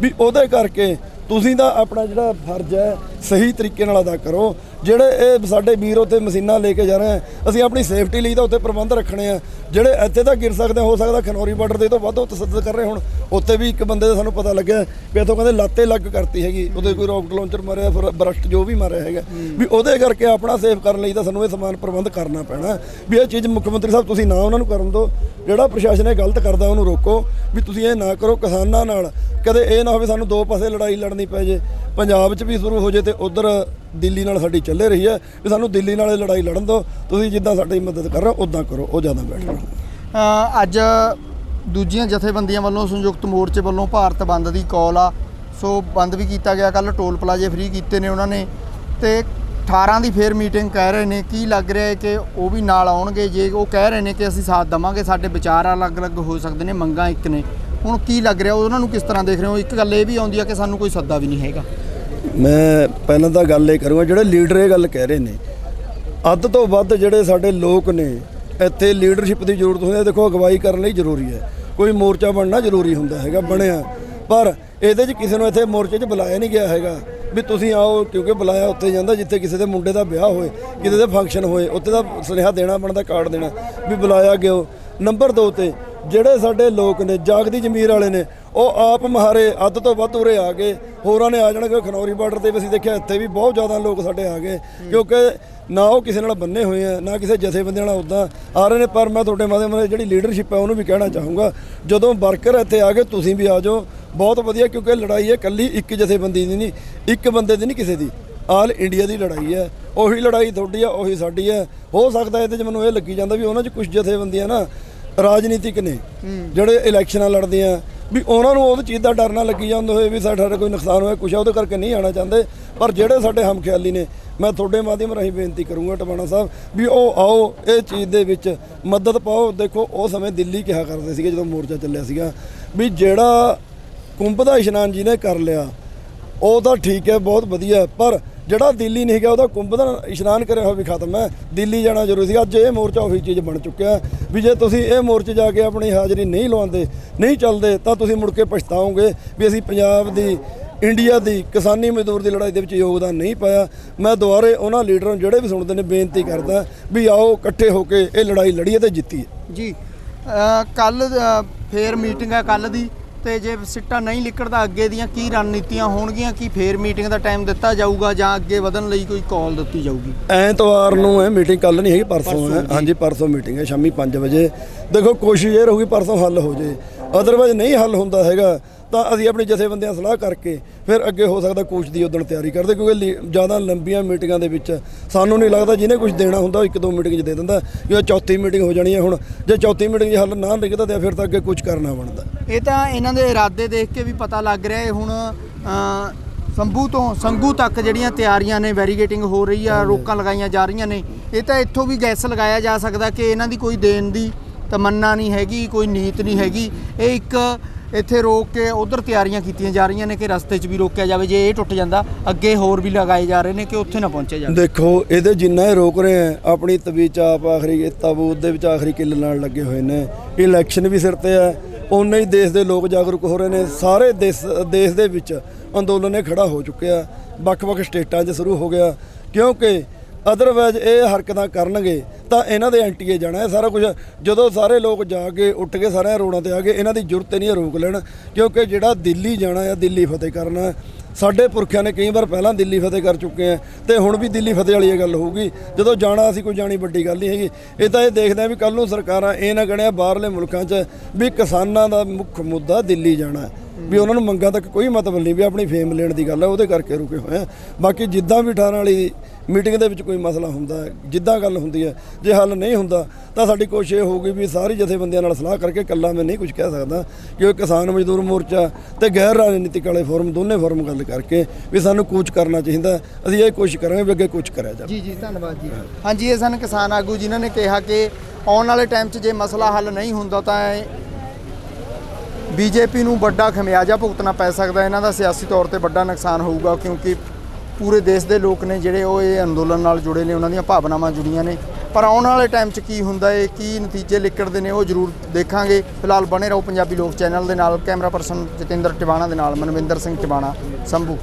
ਵੀ ਉਹਦੇ ਕਰਕੇ ਤੁਸੀਂ ਤਾਂ ਆਪਣਾ ਜਿਹੜਾ ਫਰਜ਼ ਹੈ, ਸਹੀ ਤਰੀਕੇ ਨਾਲ ਅਦਾ ਕਰੋ। ਜਿਹੜੇ ਇਹ ਸਾਡੇ ਵੀਰ ਉੱਥੇ ਮਸ਼ੀਨਾਂ ਲੈ ਕੇ ਜਾ ਰਹੇ ਆ, ਅਸੀਂ ਆਪਣੀ ਸੇਫਟੀ ਲਈ ਤਾਂ ਉੱਥੇ ਪ੍ਰਬੰਧ ਰੱਖਣੇ ਆ। ਜਿਹੜੇ ਇੱਥੇ ਤਾਂ ਗਿਰ ਸਕਦੇ, ਹੋ ਸਕਦਾ ਖਨੌਰੀ ਬਾਰਡਰ ਦੇ ਤੋਂ ਵੱਧ ਉਹ ਤਸੱਦਦ ਕਰ ਰਹੇ ਹੁਣ। ਉੱਥੇ ਵੀ ਇੱਕ ਬੰਦੇ ਦਾ ਸਾਨੂੰ ਪਤਾ ਲੱਗਿਆ ਵੀ ਇੱਥੋਂ ਕਹਿੰਦੇ ਲਾਤੇ ਲੱਗ ਕਰਤੀ ਹੈਗੀ। ਉਹਦੇ ਕੋਈ ਰੌਕਟ ਲਾਂਚਰ ਮਾਰਿਆ, ਫਿਰ ਬਰਸਟ ਜੋ ਵੀ ਮਾਰਿਆ ਹੈਗਾ। ਵੀ ਉਹਦੇ ਕਰਕੇ ਆਪਣਾ ਸੇਫ ਕਰਨ ਲਈ ਤਾਂ ਸਾਨੂੰ ਇਹ ਸਮਾਨ ਪ੍ਰਬੰਧ ਕਰਨਾ ਪੈਣਾ। ਵੀ ਇਹ ਚੀਜ਼ ਮੁੱਖ ਮੰਤਰੀ ਸਾਹਿਬ, ਤੁਸੀਂ ਨਾ ਉਹਨਾਂ ਨੂੰ ਕਰਨ ਦਿਓ। ਜਿਹੜਾ ਪ੍ਰਸ਼ਾਸਨ ਇਹ ਗਲਤ ਕਰਦਾ, ਉਹਨੂੰ ਰੋਕੋ। ਵੀ ਤੁਸੀਂ ਇਹ ਨਾ ਕਰੋ, ਕਿਸਾਨਾਂ ਨਾਲ ਕਦੇ ਇਹ ਨਾ ਹੋਵੇ ਸਾਨੂੰ ਦੋ ਪਾਸੇ ਲੜਾਈ ਲੜਨੀ ਪੈ ਜੇ। ਪੰਜਾਬ 'ਚ ਵੀ ਸ਼ੁਰੂ ਹੋ ਜੇ ਤੇ ਉਧਰ ਦਿੱਲੀ ਨਾਲ ਸਾਡੀ ਚੱਲੇ ਰਹੀ ਹੈ ਵੀ ਸਾਨੂੰ ਦਿੱਲੀ ਨਾਲ ਇਹ ਲੜਾਈ ਲੜਨ ਦਿਓ, ਤੁਸੀਂ ਜਿੱਦਾਂ ਸਾਡੀ ਮਦਦ ਕਰ ਰਹੇ ਹੋ ਉਦਾਂ ਕਰੋ, ਉਹ ਜ਼ਿਆਦਾ ਬੈਟਰ ਅੱਜ ਦੂਜੀਆਂ ਜਥੇਬੰਦੀਆਂ ਵੱਲੋਂ ਸੰਯੁਕਤ ਮੋਰਚੇ ਵੱਲੋਂ ਭਾਰਤ ਬੰਦ ਦੀ ਕਾਲ ਆ। ਸੋ ਬੰਦ ਵੀ ਕੀਤਾ ਗਿਆ ਕੱਲ ਟੋਲ ਪਲਾਜ਼ੇ ਫ੍ਰੀ ਕੀਤੇ ਨੇ ਉਹਨਾਂ ਨੇ। ਤੇ 18 ਦੀ ਫੇਰ ਮੀਟਿੰਗ ਕਹਿ ਰਹੇ ਨੇ, ਕੀ ਲੱਗ ਰਿਹਾ ਹੈ ਕਿ ਉਹ ਵੀ ਨਾਲ ਆਉਣਗੇ? ਜੇ ਉਹ ਕਹਿ ਰਹੇ ਨੇ ਕਿ ਅਸੀਂ ਸਾਥ ਦਵਾਂਗੇ, ਸਾਡੇ ਵਿਚਾਰ ਅਲੱਗ-ਅਲੱਗ ਹੋ ਸਕਦੇ ਨੇ, ਮੰਗਾਂ ਇੱਕ ਨੇ। ਹੁਣ ਕੀ ਲੱਗ ਰਿਹਾ, ਉਹਨਾਂ ਨੂੰ ਕਿਸ ਤਰ੍ਹਾਂ ਦੇਖ ਰਹੇ ਹੋ? ਇੱਕ ਗੱਲ ਇਹ ਵੀ ਆਉਂਦੀ ਆ ਕਿ ਸਾਨੂੰ ਕੋਈ ਸੱਦਾ ਵੀ ਨਹੀਂ ਹੈਗਾ। ਮੈਂ ਪਹਿਲਾਂ ਤਾਂ ਗੱਲ ਇਹ ਕਰੂੰਗਾ, ਜਿਹੜੇ ਲੀਡਰ ਇਹ ਗੱਲ ਕਹਿ ਰਹੇ ਨੇ, ਅੱਧ ਤੋਂ ਵੱਧ ਜਿਹੜੇ ਸਾਡੇ ਲੋਕ ਨੇ, ਇੱਥੇ ਲੀਡਰਸ਼ਿਪ ਦੀ ਜ਼ਰੂਰਤ ਹੁੰਦੀ ਹੈ, ਦੇਖੋ ਅਗਵਾਈ ਕਰਨ ਲਈ ਜ਼ਰੂਰੀ ਹੈ। ਕੋਈ ਮੋਰਚਾ ਬਣਨਾ ਜ਼ਰੂਰੀ ਹੁੰਦਾ ਹੈਗਾ, ਬਣਿਆ। ਪਰ ਇਹਦੇ 'ਚ ਕਿਸੇ ਨੂੰ ਇੱਥੇ ਮੋਰਚੇ 'ਚ ਬੁਲਾਇਆ ਨਹੀਂ ਗਿਆ ਹੈਗਾ, ਵੀ ਤੁਸੀਂ ਆਓ ਕਿਉਂਕਿ ਬੁਲਾਇਆ ਉੱਥੇ ਜਾਂਦਾ, ਜਿੱਥੇ ਕਿਸੇ ਦੇ ਮੁੰਡੇ ਦਾ ਵਿਆਹ ਹੋਏ, ਕਿਸੇ ਦੇ ਫੰਕਸ਼ਨ ਹੋਏ, ਉੱਥੇ ਦਾ ਸੁਨੇਹਾ ਦੇਣਾ ਬਣਦਾ ਕਾਰਡ ਦੇਣਾ, ਵੀ ਬੁਲਾਇਆ ਗਿਓ। ਨੰਬਰ 2 ਤੇ, ਜਿਹੜੇ ਸਾਡੇ ਲੋਕ ਨੇ, ਜਾਗਦੀ ਜ਼ਮੀਰ ਵਾਲੇ ਨੇ ਉਹ ਆਪ ਮਹਾਰੇ ਅੱਧ ਤੋਂ ਵੱਧ ਉਰੇ ਆ ਗਏ। ਹੋਰਾਂ ਨੇ ਆ ਜਾਣਗੇ ਖਨੌਰੀ ਬਾਰਡਰ ਤੇ ਵੀ ਅਸੀਂ ਦੇਖਿਆ ਇੱਥੇ ਵੀ ਬਹੁਤ ਜ਼ਿਆਦਾ ਲੋਕ ਸਾਡੇ ਆ ਗਏ। ਕਿਉਂਕਿ ਨਾ ਉਹ ਕਿਸੇ ਨਾਲ ਬੰਨੇ ਹੋਏ ਆ ਨਾ ਕਿਸੇ ਜਥੇਬੰਦੀਆਂ ਨਾਲ ਉਦਾਂ ਆ ਰਹੇ ਨੇ ਪਰ ਮੈਂ ਤੁਹਾਡੇ ਮਾਧਿਅਮ ਜਿਹੜੀ ਲੀਡਰਸ਼ਿਪ ਹੈ ਉਹਨੂੰ ਵੀ ਕਹਿਣਾ ਚਾਹੂੰਗਾ। ਜਦੋਂ ਵਰਕਰ ਇੱਥੇ ਆ ਗਏ ਤੁਸੀਂ ਵੀ ਆ ਜਾਓ। ਬਹੁਤ ਵਧੀਆ ਕਿਉਂਕਿ ਲੜਾਈ ਹੈ ਕੱਲੀ ਇੱਕ ਜਥੇਬੰਦੀ ਦੀ ਨਹੀਂ ਇੱਕ ਬੰਦੇ ਦੀ ਨਹੀਂ ਕਿਸੇ ਦੀ। ਆਲ ਇੰਡੀਆ ਦੀ ਲੜਾਈ ਹੈ। ਉਹੀ ਲੜਾਈ ਤੁਹਾਡੀ ਆ ਉਹੀ ਸਾਡੀ ਹੈ। ਹੋ ਸਕਦਾ ਇਹਦੇ 'ਚ ਮੈਨੂੰ ਇਹ ਲੱਗੀ ਜਾਂਦਾ ਵੀ ਉਹਨਾਂ 'ਚ ਕੁਝ ਜਥੇਬੰਦੀਆਂ ਨਾ ਰਾਜਨੀਤਿਕ ਨੇ ਜਿਹੜੇ ਇਲੈਕਸ਼ਨਾਂ ਲੜਦੇ ਆ ਵੀ ਉਹਨਾਂ ਨੂੰ ਉਹ ਚੀਜ਼ ਦਾ ਡਰ ਨਾ ਲੱਗੀ ਜਾਂਦਾ ਹੋਵੇ ਵੀ ਸਾਡਾ ਕੋਈ ਨੁਕਸਾਨ ਹੋਇਆ, ਕੁਛ ਉਹਦੇ ਕਰਕੇ ਨਹੀਂ ਆਣਾ ਚਾਹੁੰਦੇ। ਪਰ ਜਿਹੜੇ ਸਾਡੇ ਹਮਖਿਆਲੀ ਨੇ, ਮੈਂ ਤੁਹਾਡੇ ਮਾਧਿਅਮ ਰਾਹੀਂ ਬੇਨਤੀ ਕਰੂੰਗਾ ਟਵਾਣਾ ਸਾਹਿਬ ਵੀ ਉਹ ਆਓ ਇਹ ਚੀਜ਼ ਦੇ ਵਿੱਚ ਮਦਦ ਪਾਓ। ਦੇਖੋ, ਉਹ ਸਮੇਂ ਦਿੱਲੀ ਕਿਹਾ ਕਰਦੇ ਸੀਗੇ ਜਦੋਂ ਮੋਰਚਾ ਚੱਲਿਆ ਸੀਗਾ ਵੀ ਜਿਹੜਾ ਕੁੰਭ ਦਾ ਇਸ਼ਨਾਨ ਜਿਹਨੇ ਕਰ ਲਿਆ, ਉਹ ਤਾਂ ਠੀਕ ਹੈ, ਬਹੁਤ ਵਧੀਆ ਪਰ ਜਿਹੜਾ ਦਿੱਲੀ ਨਹੀਂ ਗਿਆ ਉਹਦਾ ਕੁੰਭ ਦਾ ਇਸ਼ਨਾਨ ਕਰਿਆ ਹੋਇਆ ਵੀ ਖਤਮ ਹੈ। ਦਿੱਲੀ ਜਾਣਾ ਜ਼ਰੂਰੀ ਸੀ। ਅੱਜ ਇਹ ਮੋਰਚਾ ਉਹੀ ਚੀਜ਼ ਬਣ ਚੁੱਕਿਆ ਵੀ ਜੇ ਤੁਸੀਂ ਇਹ ਮੋਰਚੇ ਜਾ ਕੇ ਆਪਣੀ ਹਾਜ਼ਰੀ ਨਹੀਂ ਲਵਾਉਂਦੇ, ਨਹੀਂ ਚੱਲਦੇ, ਤਾਂ ਤੁਸੀਂ ਮੁੜ ਕੇ ਪਛਤਾਓਗੇ ਵੀ ਅਸੀਂ ਪੰਜਾਬ ਦੀ, ਇੰਡੀਆ ਦੀ ਕਿਸਾਨੀ ਮਜ਼ਦੂਰ ਦੀ ਲੜਾਈ ਦੇ ਵਿੱਚ ਯੋਗਦਾਨ ਨਹੀਂ ਪਾਇਆ। ਮੈਂ ਦੁਬਾਰੇ ਉਹਨਾਂ ਲੀਡਰਾਂ ਨੂੰ ਜਿਹੜੇ ਵੀ ਸੁਣਦੇ ਨੇ ਬੇਨਤੀ ਕਰਦਾ ਵੀ ਆਓ ਇਕੱਠੇ ਹੋ ਕੇ ਇਹ ਲੜਾਈ ਲੜੀਏ ਤੇ ਜਿੱਤੀਏ। ਜੀ ਕੱਲ ਫੇਰ ਮੀਟਿੰਗ ਹੈ ਕੱਲ ਦੀ। ਤੇ ਜੇ ਸਿੱਟਾ ਨਹੀਂ ਲਿਕੜਦਾ ਅੱਗੇ ਦੀਆਂ ਕੀ ਰਣਨੀਤੀਆਂ ਹੋਣਗੀਆਂ ਕੀ ਫੇਰ ਮੀਟਿੰਗ ਦਾ ਟਾਈਮ ਦਿੱਤਾ ਜਾਊਗਾ ਜਾਂ ਅੱਗੇ ਵਧਣ ਲਈ ਕੋਈ ਕਾਲ ਦਿੱਤੀ ਜਾਊਗੀ? ਐਤਵਾਰ ਨੂੰ ਹੈ ਮੀਟਿੰਗ ਕੱਲ ਨਹੀਂ ਹੈਗੀ ਪਰਸੋਂ ਹੈ। ਹਾਂਜੀ ਪਰਸੋਂ ਮੀਟਿੰਗ ਹੈ ਸ਼ਾਮੀ 5 ਵਜੇ। ਦੇਖੋ ਕੋਸ਼ਿਸ਼ ਇਹ ਰਹੂਗੀ ਪਰਸੋਂ ਹੱਲ ਹੋ ਜੇ। ਅਦਰਵਾਇਜ਼ ਨਹੀਂ ਹੱਲ ਹੁੰਦਾ ਹੈਗਾ। ਤਾਂ ਅਸੀਂ ਆਪਣੀ ਜਥੇਬੰਦੀਆਂ ਸਲਾਹ ਕਰਕੇ ਫਿਰ ਅੱਗੇ ਹੋ ਸਕਦਾ ਕੋਚ ਦੀ ਉਦਣ ਤਿਆਰੀ ਕਰਦੇ ਕਿਉਂਕਿ ਜ਼ਿਆਦਾ ਲੰਬੀਆਂ ਮੀਟਿੰਗਾਂ ਦੇ ਵਿੱਚ ਸਾਨੂੰ ਨਹੀਂ ਲੱਗਦਾ ਜਿਹਨੇ ਕੁਝ ਦੇਣਾ ਹੁੰਦਾ ਉਹ ਇੱਕ ਦੋ ਮੀਟਿੰਗ 'ਚ ਦੇ ਦਿੰਦਾ ਜੇ ਚੌਥੀ ਮੀਟਿੰਗ ਹੋ ਜਾਣੀ ਹੈ ਹੁਣ ਜੇ ਚੌਥੀ ਮੀਟਿੰਗ 'ਚ ਹੱਲ ਨਾ ਨਿਕਲਦਾ ਤੇ ਫਿਰ ਤਾਂ ਅੱਗੇ ਕੁਝ ਕਰਨਾ ਬਣਦਾ। ਇਹ ਤਾਂ ਇਹਨਾਂ ਦੇ ਇਰਾਦੇ ਦੇਖ ਕੇ ਵੀ ਪਤਾ ਲੱਗ ਰਿਹਾ ਹੈ ਹੁਣ ਸੰਭੂ ਤੋਂ ਸੰਗੂ ਤੱਕ ਜਿਹੜੀਆਂ ਤਿਆਰੀਆਂ ਨੇ ਵੈਰੀਗੇਟਿੰਗ ਹੋ ਰਹੀ ਆ ਰੋਕਾਂ ਲਗਾਈਆਂ ਜਾ ਰਹੀਆਂ ਨੇ ਇਹ ਤਾਂ ਇੱਥੋਂ ਵੀ ਗੈਸ ਲਗਾਇਆ ਜਾ ਸਕਦਾ ਕਿ ਇਹਨਾਂ ਦੀ ਕੋਈ ਦੇਣ ਦੀ ਤਮੰਨਾ ਨਹੀਂ ਹੈਗੀ ਕੋਈ ਨੀਤ ਨਹੀਂ ਹੈਗੀ। ਇਹ ਇੱਕ ਇੱਥੇ ਰੋਕ ਕੇ ਉਧਰ ਤਿਆਰੀਆਂ ਕੀਤੀਆਂ ਜਾ ਰਹੀਆਂ ਨੇ ਕਿ ਰਸਤੇ 'ਚ ਵੀ ਰੋਕਿਆ ਜਾਵੇ, ਜੇ ਇਹ ਟੁੱਟ ਜਾਂਦਾ, ਅੱਗੇ ਹੋਰ ਵੀ ਲਗਾਏ ਜਾ ਰਹੇ ਨੇ ਕਿ ਉੱਥੇ ਨਾ ਪਹੁੰਚੇ ਜਾਵੇ ਦੇਖੋ, ਇਹਦੇ ਜਿੰਨਾ ਇਹ ਰੋਕ ਰਹੇ ਆ ਆਪਣੀ ਤਵੀਚ ਆਪ ਆਖਰੀ ਤਾਬੂਤ ਦੇ ਵਿੱਚ ਆਖਰੀ ਕਿੱਲ ਨਾਲ ਲੱਗੇ ਹੋਏ ਨੇ। ਇਲੈਕਸ਼ਨ ਵੀ ਸਿਰ ਤੇ ਹੈ। ਉਨੇ ਹੀ ਦੇਸ਼ ਦੇ ਲੋਕ ਜਾਗਰੂਕ ਹੋ ਰਹੇ ਨੇ। ਸਾਰੇ ਦੇਸ਼ ਦੇਸ਼ ਦੇ ਵਿੱਚ ਅੰਦੋਲਨ ਇਹ ਖੜਾ ਹੋ ਚੁੱਕਿਆ। ਵੱਖ-ਵੱਖ ਸਟੇਟਾਂ 'ਚ ਸ਼ੁਰੂ ਹੋ ਗਿਆ। ਕਿਉਂਕਿ ਅਦਰਵਾਇਜ਼ ਇਹ ਹਰਕਤਾਂ ਕਰਨਗੇ, ਤਾਂ ਇਹਨਾਂ ਦੇ ਐਂਟੀਏ ਜਾਣਾ ਹੈ ਸਾਰਾ ਕੁਝ। ਜਦੋਂ ਸਾਰੇ ਲੋਕ ਜਾ ਕੇ ਉੱਠ ਕੇ ਸਾਰਿਆਂ ਰੋਡਾਂ ਤੇ ਆ ਕੇ ਇਹਨਾਂ ਦੀ ਜ਼ਰੂਰਤ ਨਹੀਂ ਹੈ ਰੋਕ ਲੈਣ, ਕਿਉਂਕਿ ਜਿਹੜਾ ਦਿੱਲੀ ਜਾਣਾ ਹੈ, ਦਿੱਲੀ ਫਤਿਹ ਕਰਨਾ ਹੈ। ਸਾਡੇ ਪੁਰਖਿਆਂ ਨੇ ਕਈ ਵਾਰ ਪਹਿਲਾਂ ਦਿੱਲੀ ਫਤਿਹ ਕਰ ਚੁੱਕੇ ਆ ਤੇ ਹੁਣ ਵੀ ਦਿੱਲੀ ਫਤਿਹ ਵਾਲੀ ਇਹ ਗੱਲ ਹੋਊਗੀ। ਜਦੋਂ ਜਾਣਾ, ਅਸੀਂ ਕੋਈ ਜਾਣੀ ਵੱਡੀ ਗੱਲ ਨਹੀਂ ਹੈਗੀ। ਇਹ ਤਾਂ ਇਹ ਦੇਖਦੇ ਆ ਵੀ ਕੱਲ ਨੂੰ ਸਰਕਾਰਾਂ ਇਹ ਨਾ ਗਣਿਆ ਬਾਹਰਲੇ ਮੁਲਕਾਂ 'ਚ ਵੀ ਕਿਸਾਨਾਂ ਦਾ ਮੁੱਖ ਮੁੱਦਾ ਦਿੱਲੀ ਜਾਣਾ ਹੈ। ਵੀ ਉਹਨਾਂ ਨੂੰ ਮੰਗਾਂ ਤੱਕ ਕੋਈ ਮਤਲਬ ਨਹੀਂ, ਵੀ ਆਪਣੀ ਫੇਮ ਲੈਣ ਦੀ ਗੱਲ ਹੈ, ਉਹਦੇ ਕਰਕੇ ਰੁਕੇ ਹੋਏ ਆ ਬਾਕੀ ਜਿੱਦਾਂ ਵੀ 18 ਵਾਲੀ ਮੀਟਿੰਗ ਦੇ ਵਿੱਚ ਕੋਈ ਮਸਲਾ ਹੁੰਦਾ ਹੈ, ਜਿੱਦਾਂ ਗੱਲ ਹੁੰਦੀ ਹੈ, ਜੇ ਹੱਲ ਨਹੀਂ ਹੁੰਦਾ, ਤਾਂ ਸਾਡੀ ਕੋਸ਼ਿਸ਼ ਇਹ ਹੋਊਗੀ ਵੀ ਸਾਰੀ ਜਥੇਬੰਦੀਆਂ ਨਾਲ ਸਲਾਹ ਕਰਕੇ ਇਕੱਲਾ ਮੈਂ ਨਹੀਂ ਕੁਝ ਕਹਿ ਸਕਦਾ, ਕਿ ਕਿਸਾਨ ਮਜ਼ਦੂਰ ਮੋਰਚਾ ਤੇ ਗੈਰ ਰਾਜਨੀਤਿਕ ਵਾਲੇ ਫੋਰਮ, ਦੋਨੇ ਫੋਰਮ ਗੱਲ ਕਰਕੇ ਵੀ ਸਾਨੂੰ ਕੂਚ ਕਰਨਾ ਚਾਹੀਦਾ ਅਸੀਂ ਇਹ ਕੋਸ਼ਿਸ਼ ਕਰਾਂਗੇ ਵੀ ਅੱਗੇ ਕੁਝ ਕਰਿਆ ਜਾਵੇ। ਜੀ ਜੀ, ਧੰਨਵਾਦ ਜੀ। ਹਾਂਜੀ, ਇਹ ਸਨ ਕਿਸਾਨ ਆਗੂ, ਜਿਨ੍ਹਾਂ ਨੇ ਕਿਹਾ ਕਿ ਆਉਣ ਵਾਲੇ ਟਾਈਮ 'ਚ ਜੇ ਮਸਲਾ ਹੱਲ ਨਹੀਂ ਹੁੰਦਾ, ਤਾਂ ਇਹ ਬੀਜੇਪੀ ਨੂੰ ਵੱਡਾ ਖਮਿਆਜਾ ਭੁਗਤਣਾ ਪੈ ਸਕਦਾ ਇਹਨਾਂ ਦਾ ਸਿਆਸੀ ਤੌਰ ਤੇ ਵੱਡਾ ਨੁਕਸਾਨ ਹੋਊਗਾ, ਕਿਉਂਕਿ ਪੂਰੇ ਦੇਸ਼ ਦੇ ਲੋਕ ਨੇ ਜਿਹੜੇ ਉਹ ਇਹ ਅੰਦੋਲਨ ਨਾਲ ਜੁੜੇ ਨੇ, ਉਹਨਾਂ ਦੀਆਂ ਭਾਵਨਾਵਾਂ ਜੁੜੀਆਂ ਨੇ। ਪਰ ਆਉਣ ਵਾਲੇ ਟਾਈਮ 'ਚ ਕੀ ਹੁੰਦਾ ਏ ਕੀ ਨਤੀਜੇ ਲਿਕੜਦੇ ਨੇ, ਉਹ ਜ਼ਰੂਰ ਦੇਖਾਂਗੇ। ਫਿਲਹਾਲ ਬਣੇ ਰਹੋ ਪੰਜਾਬੀ ਲੋਕ ਚੈਨਲ ਦੇ ਨਾਲ, ਕੈਮਰਾ ਪਰਸਨ ਜਤਿੰਦਰ ਟਿਵਾਣਾ ਦੇ ਨਾਲ, ਮਨਵਿੰਦਰ ਸਿੰਘ ਟਿਵਾਣਾ, ਸੰਭੂ।